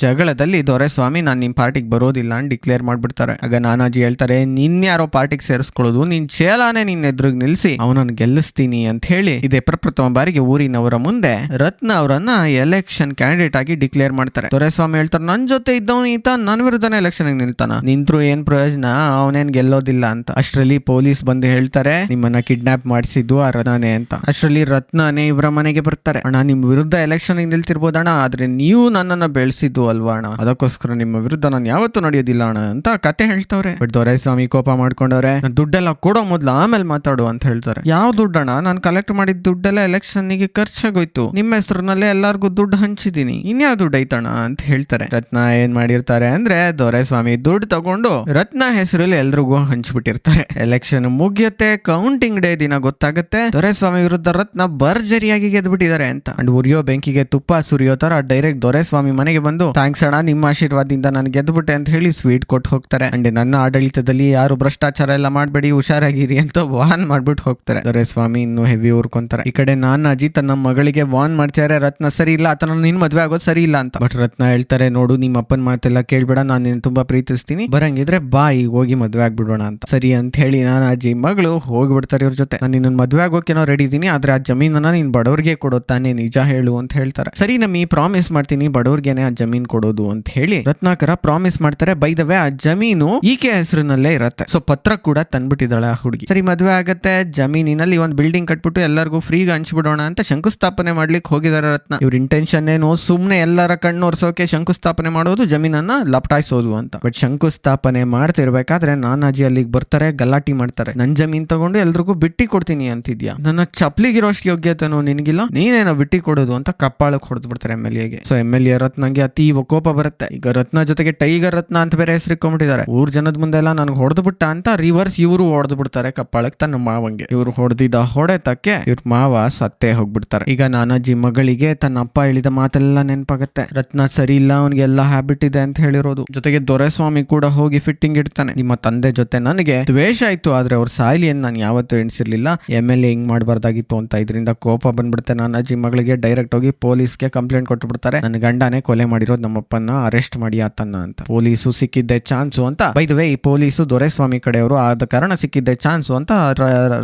ಜಗಳದಲ್ಲಿ ದೊರೆಸ್ವಾಮಿ ನಾನು ನಿಮ್ ಪಾರ್ಟಿಗೆ ಬರೋದಿಲ್ಲ ಅಂತ ಡಿಕ್ಲೇರ್ ಮಾಡ್ಬಿಡ್ತಾರೆ. ಆಗ ನಾನಾಜಿ ಹೇಳ್ತಾರೆ ನಿನ್ ಯಾರೋ ಪಾರ್ಟಿಗೆ ಸೇರಿಸ್ಕೊಳ್ಳೋದು, ನಿನ್ ಚೇಲಾನೆ ನಿನ್ ಎದುರಿಗೆ ನಿಲ್ಸಿ ಅವನನ್ನ ಗೆಲ್ಲಿಸ್ತೀನಿ ಅಂತ ಹೇಳಿ ಇದೇ ಪ್ರಪ್ರಥಮ ಬಾರಿಗೆ ಊರಿನವರ ಮುಂದೆ ರತ್ನ ಅವರನ್ನ ಎಲೆಕ್ಷನ್ ಕ್ಯಾಂಡಿಡೇಟ್ ಆಗಿ ಡಿಕ್ಲೇರ್ ಮಾಡ್ತಾರೆ. ದೊರೆಸ್ವಾಮಿ ಹೇಳ್ತಾರೆ, ನನ್ ಜೊತೆ ಇದ್ದವನು ಈತ ನನ್ನ ವಿರುದ್ಧನೇ ಎಲೆಕ್ಷನ್ ನಿಲ್ತಾನ. ನಿಂತ್ರು ಏನ್ ಪ್ರಯೋಜನ? ಅವನೇನ್ ಗೆಲ್ಲೋದಿಲ್ಲ ಅಂತ. ಅಷ್ಟರಲ್ಲಿ ಪೊಲೀಸ್ ಬಂದು ಹೇಳ್ತಾರೆ, ನಿಮ್ಮನ್ನ ಕಿಡ್ನಾಪ್ ಮಾಡಿಸಿದ್ದು ಆ ರತ್ನಾನೇ ಅಂತ. ಅಷ್ಟರಲ್ಲಿ ರತ್ನಾನೇ ಇವರ ಮನೆಗೆ ಬರ್ತಾರೆ. ಅಣ್ಣ, ನಿಮ್ ವಿರುದ್ಧ ಎಲೆಕ್ಷನ್ ನಿಲ್ತಿರ್ಬೋದಣ್ಣ ಆದ್ರೆ ನೀವು ನನ್ನನ್ನು ಬೆಳೆಸಿದ್ದು ಅಲ್ವಾ ಅಣ್ಣ? ಅದಕ್ಕೋಸ್ಕರ ನಿಮ್ಮ ವಿರುದ್ಧ ನಾನು ಯಾವತ್ತೂ ನಡೆಯೋದಿಲ್ಲ ಅಣ್ಣ ಅಂತ ಕತೆ ಹೇಳ್ತವ್ರೆ. ಬಟ್ ದೊರೆಸ್ವಾಮಿ ಕೋಪ ಮಾಡ್ಕೊಂಡವ್ರೆ. ದುಡ್ಡೆಲ್ಲ ಕೊಡೋ ಮೊದ್ಲು ಆಮೇಲೆ ಮಾತಾಡು ಅಂತ ಹೇಳ್ತಾರೆ. ಯಾವ ದುಡ್ಡಣ್ಣ ನಾನು ಕಲೆಕ್ಟ್ ಮಾಡಿದ ದುಡ್ಡೆಲ್ಲ ಎಲೆಕ್ಷನ್ಗೆ ಖರ್ಚಾಗೋಯ್ತು. ನಿಮ್ಮ ಹೆಸರಿನಲ್ಲೇ ಎಲ್ಲಾರ್ಗು ದುಡ್ಡು ಹಂಚಿದೀನಿ. ಇನ್ಯಾವ ದುಡ್ಡು ಐತಣ ಅಂತ ಹೇಳ್ತಾರೆ. ರತ್ನ ಏನ್ ಮಾಡಿರ್ತಾರೆ ಅಂದ್ರೆ ದೊರೆಸ್ವಾಮಿ ದುಡ್ಡು ತಗೊಂಡು ರತ್ನ ಹೆಸರಲ್ಲಿ ಎಲ್ರಿಗೂ ಹಂಚ್ಬಿಟ್ಟಿರ್ತಾರೆ. ಎಲೆಕ್ಷನ್ ಮುಗಿಯುತ್ತೆ ಕೌಂಟಿಂಗ್ ಡೇ ದಿನ ಗೊತ್ತಾಗುತ್ತೆ. ದೊರೆಸ್ವಾಮಿ ವಿರುದ್ಧ ರತ್ನ ಭರ್ಜರಿಯಾಗಿ ಗೆದ್ಬಿಟ್ಟಿದ್ದಾರೆ ಅಂತ. ಅಂಡ್ ಉರಿಯೋ ಬೆಂಕಿಗೆ ತುಪ್ಪ ಸುರಿಯೋ ತರ ಡೈರೆಕ್ಟ್ ದೊರೆಸ್ವಾಮಿ ಮನೆಗೆ ಬಂದು, ಥ್ಯಾಂಕ್ಸ್ ಅಣ್ಣ, ನಿಮ್ಮ ಆಶೀರ್ವಾದದಿಂದ ನಾನು ಗೆದ್ದುಬಿಟ್ಟೆ ಅಂತ ಹೇಳಿ ಸ್ವೀಟ್ ಕೊಟ್ಟು ಹೋಗ್ತಾರೆ. ಅಂಡ್ ನನ್ನ ಆಡಳಿತದಲ್ಲಿ ಯಾರು ಭ್ರಷ್ಟಾಚಾರ ಎಲ್ಲ ಮಾಡಬೇಡಿ, ಹುಷಾರಾಗಿರಿ ಅಂತ ವಾನ್ ಮಾಡ್ಬಿಟ್ಟು ಹೋಗ್ತಾರೆ. ದೊರೆಸ್ವಾಮಿ ಇನ್ನು ಹೆವಿ ಊರ್ಕೊಂತಾರೆ. ಈ ಕಡೆ ನಾನಾಜಿ ತನ್ನ ಮಗಳಿಗೆ ವಾನ್ ಮಾಡ್ತಾರೆ ರತ್ನ ಸರಿ ಇಲ್ಲ ಆತನ ನಿನ್ ಮದ್ವೆ ಆಗೋದು ಸರಿ ಇಲ್ಲ ಅಂತ. ಬಟ್ ರತ್ನ ಹೇಳ್ತಾರೆ, ನೋಡು, ನಿಮ್ಮ ಅಪ್ಪನ ಮಾತೆಲ್ಲ ಕೇಳ್ಬೇಡ, ನಾನು ನಿನ್ನ ತುಂಬಾ ಪ್ರೀತಿಸ್ತೀನಿ. ಬರಂಗಿದ್ರೆ ಬಾ, ಈಗ ಹೋಗಿ ಮದ್ವೆ ಆಗ್ಬಿಡೋಣ ಅಂತ. ಸರಿ ಅಂತ ಹೇಳಿ ನಾನಾಜಿ ಮಗಳು ಹೋಗ್ಬಿಡ್ತಾರೆ ಇವ್ರ ಜೊತೆ. ನಾನು ನಿನ್ನ ಮದ್ವೆ ಆಗೋಕೆನೋ ರೆಡಿ ಇದೀನಿ ಆದ್ರೆ ಆ ಜಮೀನನ್ನ ನೀನ್ ಬಡವರಿಗೆ ಕೊಡೋ ತಾನೇ, ನಿಜ ಹೇಳು ಅಂತ ಹೇಳ್ತಾರೆ. ಸರಿ ನಮ್ಮಿ ಪ್ರಾಮಿಸ್ ಮಾಡ್ತೀನಿ ಬಡವ್ರಿಗೆನೆ ಆ ಜಮೀನ್ ಕೊಡೋದು ಅಂತ ಹೇಳಿ ರತ್ನಾಕರ ಪ್ರಾಮಿಸ್ ಮಾಡ್ತಾರೆ. ಬೈದವೆ ಆ ಜಮೀನು ಈಕೆ ಹೆಸರಿನಲ್ಲೇ ಇರತ್ತೆ. ಸೊ ಪತ್ರ ಕೂಡ ತಂದ್ಬಿಟ್ಟಿದ್ದಾಳೆ ಆ ಹುಡುಗಿ. ಸರಿ, ಮದ್ವೆ ಆಗತ್ತೆ. ಜಮೀನಿನಲ್ಲಿ ಒಂದ್ ಬಿಲ್ಡಿಂಗ್ ಕಟ್ಬಿಟ್ಟು ಎಲ್ಲರಿಗೂ ಫ್ರೀಗೆ ಹಂಚ್ಬಿಡೋಣ ಅಂತ ಶಂಕುಸ್ಥಾಪನೆ ಮಾಡ್ಲಿಕ್ಕೆ ಹೋಗಿದಾರೆ ರತ್ನ. ಇವ್ರ ಇಂಟೆನ್ಷನ್ ಏನು? ಸುಮ್ನೆ ಎಲ್ಲರ ಕಣ್ಣೋರ್ಸೋಕೆ ಶಂಕುಸ್ಥಾಪನೆ ಮಾಡೋದು, ಜಮೀನನ್ನ ಲಪಟಾಯಿಸೋದು ಅಂತ. ಬಟ್ ಶಂಕುಸ್ಥಾಪನೆ ಮಾಡ್ತಿರ್ಬೇಕಾದ್ರೆ ನಾನಾಜಿ ಅಲ್ಲಿಗೆ ಬರ್ತಾರೆ, ಗಲಾಟಿ ಮಾಡ್ತಾರೆ. ನನ್ ಜಮೀನ್ ತಗೊಂಡು ಎಲ್ರಿಗೂ ಬಿಟ್ಟಿ ಕೊಡ್ತೀನಿ ಅಂತಿದ್ಯಾ? ನನ್ನ ಚಪ್ಲಿಗಿರೋಷ್ಟು ಯೋಗ್ಯತೆನೋ ನಿನಗಿಲ್ಲ? ನೀನೇನೋ ಬಿಟ್ಟಿ ಕೊಡೋದು ಅಂತ ಕಪ್ಪಾಳಕ್ ಹೊಡೆದು ಬಿಡ್ತಾರೆ ಎಂ ಎಲ್ ಎಗೆ. ಸೊ ಎಂ ಎಲ್ ಎ ರತ್ನಂಗೆ ಅತಿ ಕೋಪ ಬರುತ್ತೆ. ಈಗ ರತ್ನ ಜೊತೆಗೆ ಟೈಗರ್ ರತ್ನ ಅಂತ ಬೇರೆ ಹೆಸರಿಕೊಂಡ್ಬಿಟ್ಟಿದ್ದಾರೆ ಊರ್ ಜನದ ಮುಂದೆ ಎಲ್ಲ ನನಗೆ ಹೊಡೆದು ಬಿಟ್ಟ ಅಂತ ರಿವರ್ಸ್ ಇವರು ಹೊಡೆದು ಬಿಡ್ತಾರೆ. ಕಪ್ಪಾಳಕ್ ತನ್ನ ಮಾವಂಗೆ. ಇವ್ರು ಹೊಡೆದಿದ್ದ ಹೊಡೆತಕ್ಕೆ ಇವ್ರ ಮಾವ ಸತ್ತೇ ಹೋಗ್ಬಿಡ್ತಾರೆ. ಈಗ ನಾನಾಜಿ ಮಗಳಿಗೆ ತನ್ನ ಅಪ್ಪ ಹೇಳಿದ ಮಾತೆಲ್ಲ ನೆನಪಾಗತ್ತೆ. ರತ್ನ ಸರಿ ಇಲ್ಲ, ಅವನಿಗೆ ಎಲ್ಲ ಹ್ಯಾಬಿಟ್ ಇದೆ ಅಂತ ಹೇಳಿರೋದು. ಜೊತೆಗೆ ದೊರೆಸ್ವಾಮಿ ಕೂಡ ಹೋಗಿ ಫಿಟ್ಟಿಂಗ್ ಇಡ್ತಾನೆ. ನಿಮ್ಮ ತಂದೆ ಜೊತೆ ನನಗೆ ದ್ವೇಷ ಆಯ್ತು, ಆದ್ರೆ ಅವ್ರ ಸಾಯಿಲಿಯನ್ನು ನಾನು ಯಾವತ್ತೂ ಎಣಿಸಿರ್ಲಿಲ್ಲ. ಎಂ ಎಲ್ ಎ ಹಿಂಗ್ ಮಾಡಬಾರ್ದಾಗಿತ್ತು ಅಂತ ಇದರಿಂದ ಕೋಪ ಬಂದ್ಬಿಡುತ್ತೆ ನಾನಾಜಿ ಮಗಳಿಗೆ. ಡೈರೆಕ್ಟ್ ಹೋಗಿ ಪೊಲೀಸ್ಗೆ ಕಂಪ್ಲೇಂಟ್ ಕೊಟ್ಟು ಬಿಡ್ತಾರೆ ನನ್ನ ಗಂಡನೇ ಕೊಲೆ ಮಾಡಿರೋದು ನಮ್ಮಪ್ಪನ ಅರೆಸ್ಟ್ ಮಾಡಿ ಆತನ್ನ ಅಂತ. ಪೊಲೀಸು ಸಿಕ್ಕಿದ್ದೆ ಚಾನ್ಸು ಅಂತ. ಬೈದ್ವೆ ಈ ಪೊಲೀಸು ದೊರೆಸ್ವಾಮಿ ಕಡೆಯವರು ಆದ ಕಾರಣ ಸಿಕ್ಕಿದ್ದೆ ಚಾನ್ಸು ಅಂತ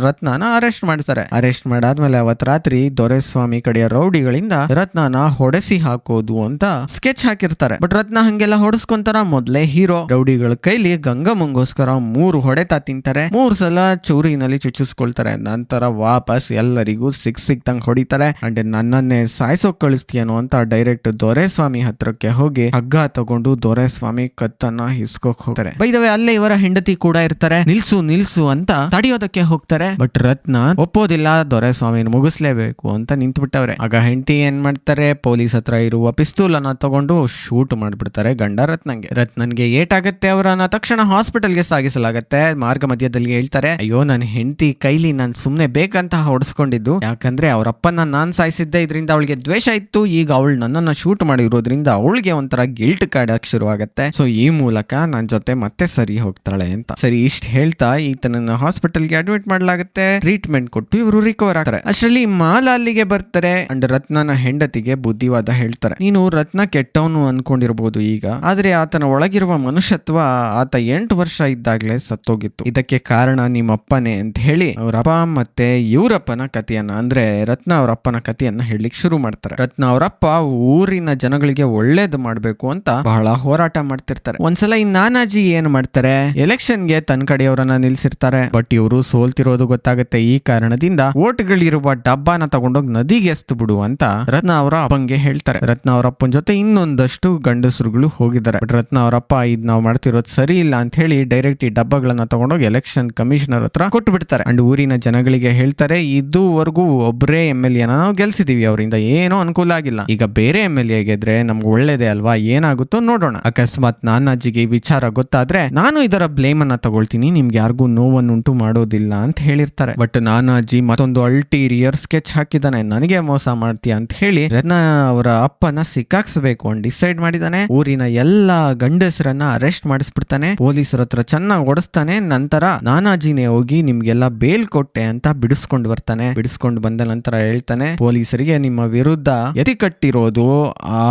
ರತ್ನನ ಅರೆಸ್ಟ್ ಮಾಡ್ತಾರೆ ಅರೆಸ್ಟ್ ಮಾಡಾದ್ಮೇಲೆ ಅವತ್ ರಾತ್ರಿ ದೊರೆಸ್ವಾಮಿ ಕಡೆಯ ರೌಡಿಗಳಿಂದ ರತ್ನನ ಹೊಡೆಸಿ ಹಾಕೋದು ಅಂತ ಸ್ಕೆಚ್ ಹಾಕಿರ್ತಾರೆ. ಬಟ್ ರತ್ನ ಹಂಗೆಲ್ಲ ಹೊಡೆಸ್ಕೊಂತಾರ? ಮೊದ್ಲೇ ಹೀರೋ ರೌಡಿಗಳ ಕೈಲಿ ಗಂಗಮ್ಮಂಗೋಸ್ಕರ ಮೂರು ಹೊಡೆತ ತಿಂತಾರೆ. ಮೂರ್ ಸಲ ಚೂರಿನಲ್ಲಿ ಚುಚ್ಚಿಸ್ಕೊಳ್ತಾರೆ. ನಂತರ ವಾಪಸ್ ಎಲ್ಲರಿಗೂ ಸಿಕ್ ಸಿಕ್ತಂಗ್ ಹೊಡಿತಾರೆ. ಅಂಡ್ ನನ್ನನ್ನೇ ಸಾಯ್ಸೋಕ್ ಕಳಿಸ್ತೀಯನೋ ಅಂತ ಡೈರೆಕ್ಟ್ ದೊರೆಸ್ವಾಮಿ ಹತ್ರಕ್ಕೆ ಹೋಗಿ ಹಗ್ಗ ತಗೊಂಡು ದೊರೆಸ್ವಾಮಿ ಕತ್ತನ್ನ ಹಿಸ್ಕೋಕ್ ಹೋಗ್ತಾರೆ. ಬೈದವೆ ಅಲ್ಲೇ ಇವರ ಹೆಂಡತಿ ಕೂಡ ಇರ್ತಾರೆ. ನಿಲ್ಸು ನಿಲ್ಸು ಅಂತ ತಡೆಯೋದಕ್ಕೆ ಹೋಗ್ತಾರೆ. ಬಟ್ ರತ್ನ ಒಪ್ಪೋದಿಲ್ಲ, ದೊರೆಸ್ವಾಮಿನ ಮುಗಿಸ್ಲೇಬೇಕು ಅಂತ ನಿಂತು ಬಿಟ್ಟವ್ರೆ ಆಗ ಹೆಂಡತಿ ಏನ್ ಮಾಡ್ತಾರೆ? ಪೊಲೀಸ್ ಹತ್ರ ಇರುವ ಪಿಸ್ತೂಲ್ ಅನ್ನ ತಗೊಂಡು ಶೂಟ್ ಮಾಡ್ಬಿಡ್ತಾರೆ ಗಂಡ ರತ್ನಂಗೆ. ರತ್ನನ್ಗೆ ಏಟಾಗತ್ತೆ ಅವರನ್ನ. ತಕ್ಷಣ ಹಾಸ್ಪಿಟಲ್ಗೆ ಸಾಗಿಸಲಾಗತ್ತೆ. ಮಾರ್ಗ ಮಧ್ಯದಲ್ಲಿ ಹೇಳ್ತಾರೆ, ಅಯ್ಯೋ ನನ್ನ ಹೆಂಡತಿ ಕೈಲಿ ನಾನು ಸುಮ್ನೆ ಬೇಕಂತ ಹೊಡೆಸ್ಕೊಂಡಿದ್ದು. ಯಾಕಂದ್ರೆ ಅವ್ರ ಅಪ್ಪನ ನಾನ್ ಸಾಯಿಸಿದ್ದೆ. ಇದರಿಂದ ಅವಳಿಗೆ ದ್ವೇಷ ಇತ್ತು. ಈಗ ಅವಳು ನನ್ನನ್ನು ಶೂಟ್ ಮಾಡಿರೋದ್ರಿಂದ ಅವಳಿಗೆ ಒಂಥರ ಗಿಲ್ಟ್ ಕಾಡಕ್ ಶುರುವಾಗತ್ತೆ. ಸೊ ಈ ಮೂಲಕ ನನ್ನ ಜೊತೆ ಮತ್ತೆ ಸರಿ ಹೋಗ್ತಾಳೆ ಅಂತ. ಸರಿ, ಇಷ್ಟ ಹೇಳ್ತಾ ಈತನನ್ನ ಹಾಸ್ಪಿಟಲ್ಗೆ ಅಡ್ಮಿಟ್ ಮಾಡಲಾಗುತ್ತೆ. ಟ್ರೀಟ್ಮೆಂಟ್ ಕೊಟ್ಟು ಇವರು ರಿಕವರ್ ಆಗ್ತಾರೆ. ಅಷ್ಟರಲ್ಲಿ ಮಾಲ ಅಲ್ಲಿಗೆ ಬರ್ತಾರೆ. ಅಂಡ್ ರತ್ನನ ಹೆಂಡತಿಗೆ ಬುದ್ಧಿವಾದ ಹೇಳ್ತಾರೆ. ನೀನು ರತ್ನ ಕೆಟ್ಟವನು ಅನ್ಕೊಂಡಿರಬಹುದು ಈಗ. ಆದ್ರೆ ಆತನ ಒಳಗಿರುವ ಮನುಷ್ಯತ್ವ ಆತ ಎಂಟು ವರ್ಷ ಇದ್ದಾಗ್ಲೇ ಸತ್ತೋಗಿತ್ತು. ಇದಕ್ಕೆ ಕಾರಣ ನಿಮ್ಮ ಅಪ್ಪನೇ ಅಂತ ಹೇಳಿ ಅವರಪ್ಪ ಮತ್ತೆ ಇವರಪ್ಪನ ಕಥೆಯನ್ನ, ಅಂದ್ರೆ ರತ್ನ ಅವರಪ್ಪನ ಕಥೆಯನ್ನ ಹೇಳಲಿಕ್ಕೆ ಶುರು ಮಾಡ್ತಾರೆ. ರತ್ನ ಅವರಪ್ಪ ಊರಿನ ಜನಗಳಿಗೆ ಒಳ್ಳೇದು ಮಾಡಬೇಕು ಅಂತ ಬಹಳ ಹೋರಾಟ ಮಾಡ್ತಿರ್ತಾರೆ. ಒಂದ್ಸಲ ಈ ನಾನಾಜಿ ಏನ್ ಮಾಡ್ತಾರೆ? ಎಲೆಕ್ಷನ್ಗೆ ತನ್ನ ಕಡೆಯವರನ್ನ ನಿಲ್ಸಿರ್ತಾರೆ. ಬಟ್ ಇವರು ಸೋಲ್ತಿರೋದು ಗೊತ್ತಾಗುತ್ತೆ. ಈ ಕಾರಣದಿಂದ ಓಟ್ಗಳಿರುವ ಡಬ್ಬಾನ ತಗೊಂಡೋಗಿ ನದಿಗೆ ಎಸ್ತು ಬಿಡು ಅಂತ ರತ್ನ ಅವರ ಅಪ್ಪಂಗೆ ಹೇಳ್ತಾರೆ. ರತ್ನ ಅವರಪ್ಪನ ಜೊತೆ ಇನ್ನೊಂದಷ್ಟು ಗಂಡಸರುಗಳು ಹೋಗಿದ್ದಾರೆ. ಬಟ್ ರತ್ನ ಅವರಪ್ಪ ಇದ್ ನಾವು ಮಾಡ್ತಿರೋದು ಸರಿ ಇಲ್ಲ ಅಂತ ಹೇಳಿ ಡೈರೆಕ್ಟ್ ಈ ಡಬ್ಬಗಳನ್ನ ತಗೊಂಡೋಗಿ ಎಲೆಕ್ಷನ್ ಕಮಿಷನರ್ ಹತ್ರ ಕೊಟ್ಟು ಬಿಡ್ತಾರೆ ಅಂಡ್ ಊರಿನ ಜನಗಳಿಗೆ ಹೇಳ್ತಾರೆ, ಇದುವರೆಗೂ ಒಬ್ಬರೇ ಎಂ ಎಲ್ ಎನ ನಾವು ಗೆಲ್ಸಿದೀವಿ. ಅವರಿಂದ ಏನೋ ಅನುಕೂಲ ಆಗಿಲ್ಲ ಈಗ ಬೇರೆ ಎಂ ಎಲ್ ಎ ನಮ್ಗೆ ಒಳ್ಳೇದೇ ಅಲ್ವಾ? ಏನಾಗುತ್ತೋ ನೋಡೋಣ. ಅಕಸ್ಮಾತ್ ನಾನಾಜಿಗೆ ಈ ವಿಚಾರ ಗೊತ್ತಾದ್ರೆ ನಾನು ಇದರ ಬ್ಲೇಮ್ ಅನ್ನ ತಗೊಳ್ತೀನಿ. ನಿಮ್ಗೆ ಯಾರಿಗೂ ನೋವನ್ನುಂಟು ಮಾಡೋದಿಲ್ಲ ಅಂತ ಹೇಳಿರ್ತಾರೆ. ಬಟ್ ನಾನಾಜಿ ಮತ್ತೊಂದು ಅಲ್ಟೀರಿಯರ್ ಸ್ಕೆಚ್ ಹಾಕಿದಾನೆ ನನಗೆ ಮೋಸ ಮಾಡ್ತೀಯ ಅಂತ ಹೇಳಿ ರತ್ನ ಅವರ ಅಪ್ಪನ ಸಿಕ್ಕಾಕ್ಸ್ಬೇಕು ಅಂತ ಡಿಸೈಡ್ ಮಾಡಿದಾನೆ ಊರಿನ ಎಲ್ಲಾ ಗಂಡಸರನ್ನ ಅರೆಸ್ಟ್ ಮಾಡಿಸ್ಬಿಡ್ತಾನೆ. ಪೊಲೀಸರ ಹತ್ರ ಚೆನ್ನಾಗಿ ಓಡಿಸ್ತಾನೆ. ನಂತರ ನಾನಾಜಿನೇ ಹೋಗಿ ನಿಮ್ಗೆಲ್ಲ ಬೇಲ್ ಕೊಟ್ಟೆ ಅಂತ ಬಿಡಿಸ್ಕೊಂಡು ಬರ್ತಾನೆ. ಬಿಡಿಸ್ಕೊಂಡು ಬಂದ ನಂತರ ಹೇಳ್ತಾನೆ, ಪೊಲೀಸರಿಗೆ ನಿಮ್ಮ ವಿರುದ್ಧ ಯತಿ ಕಟ್ಟಿರೋದು ಆ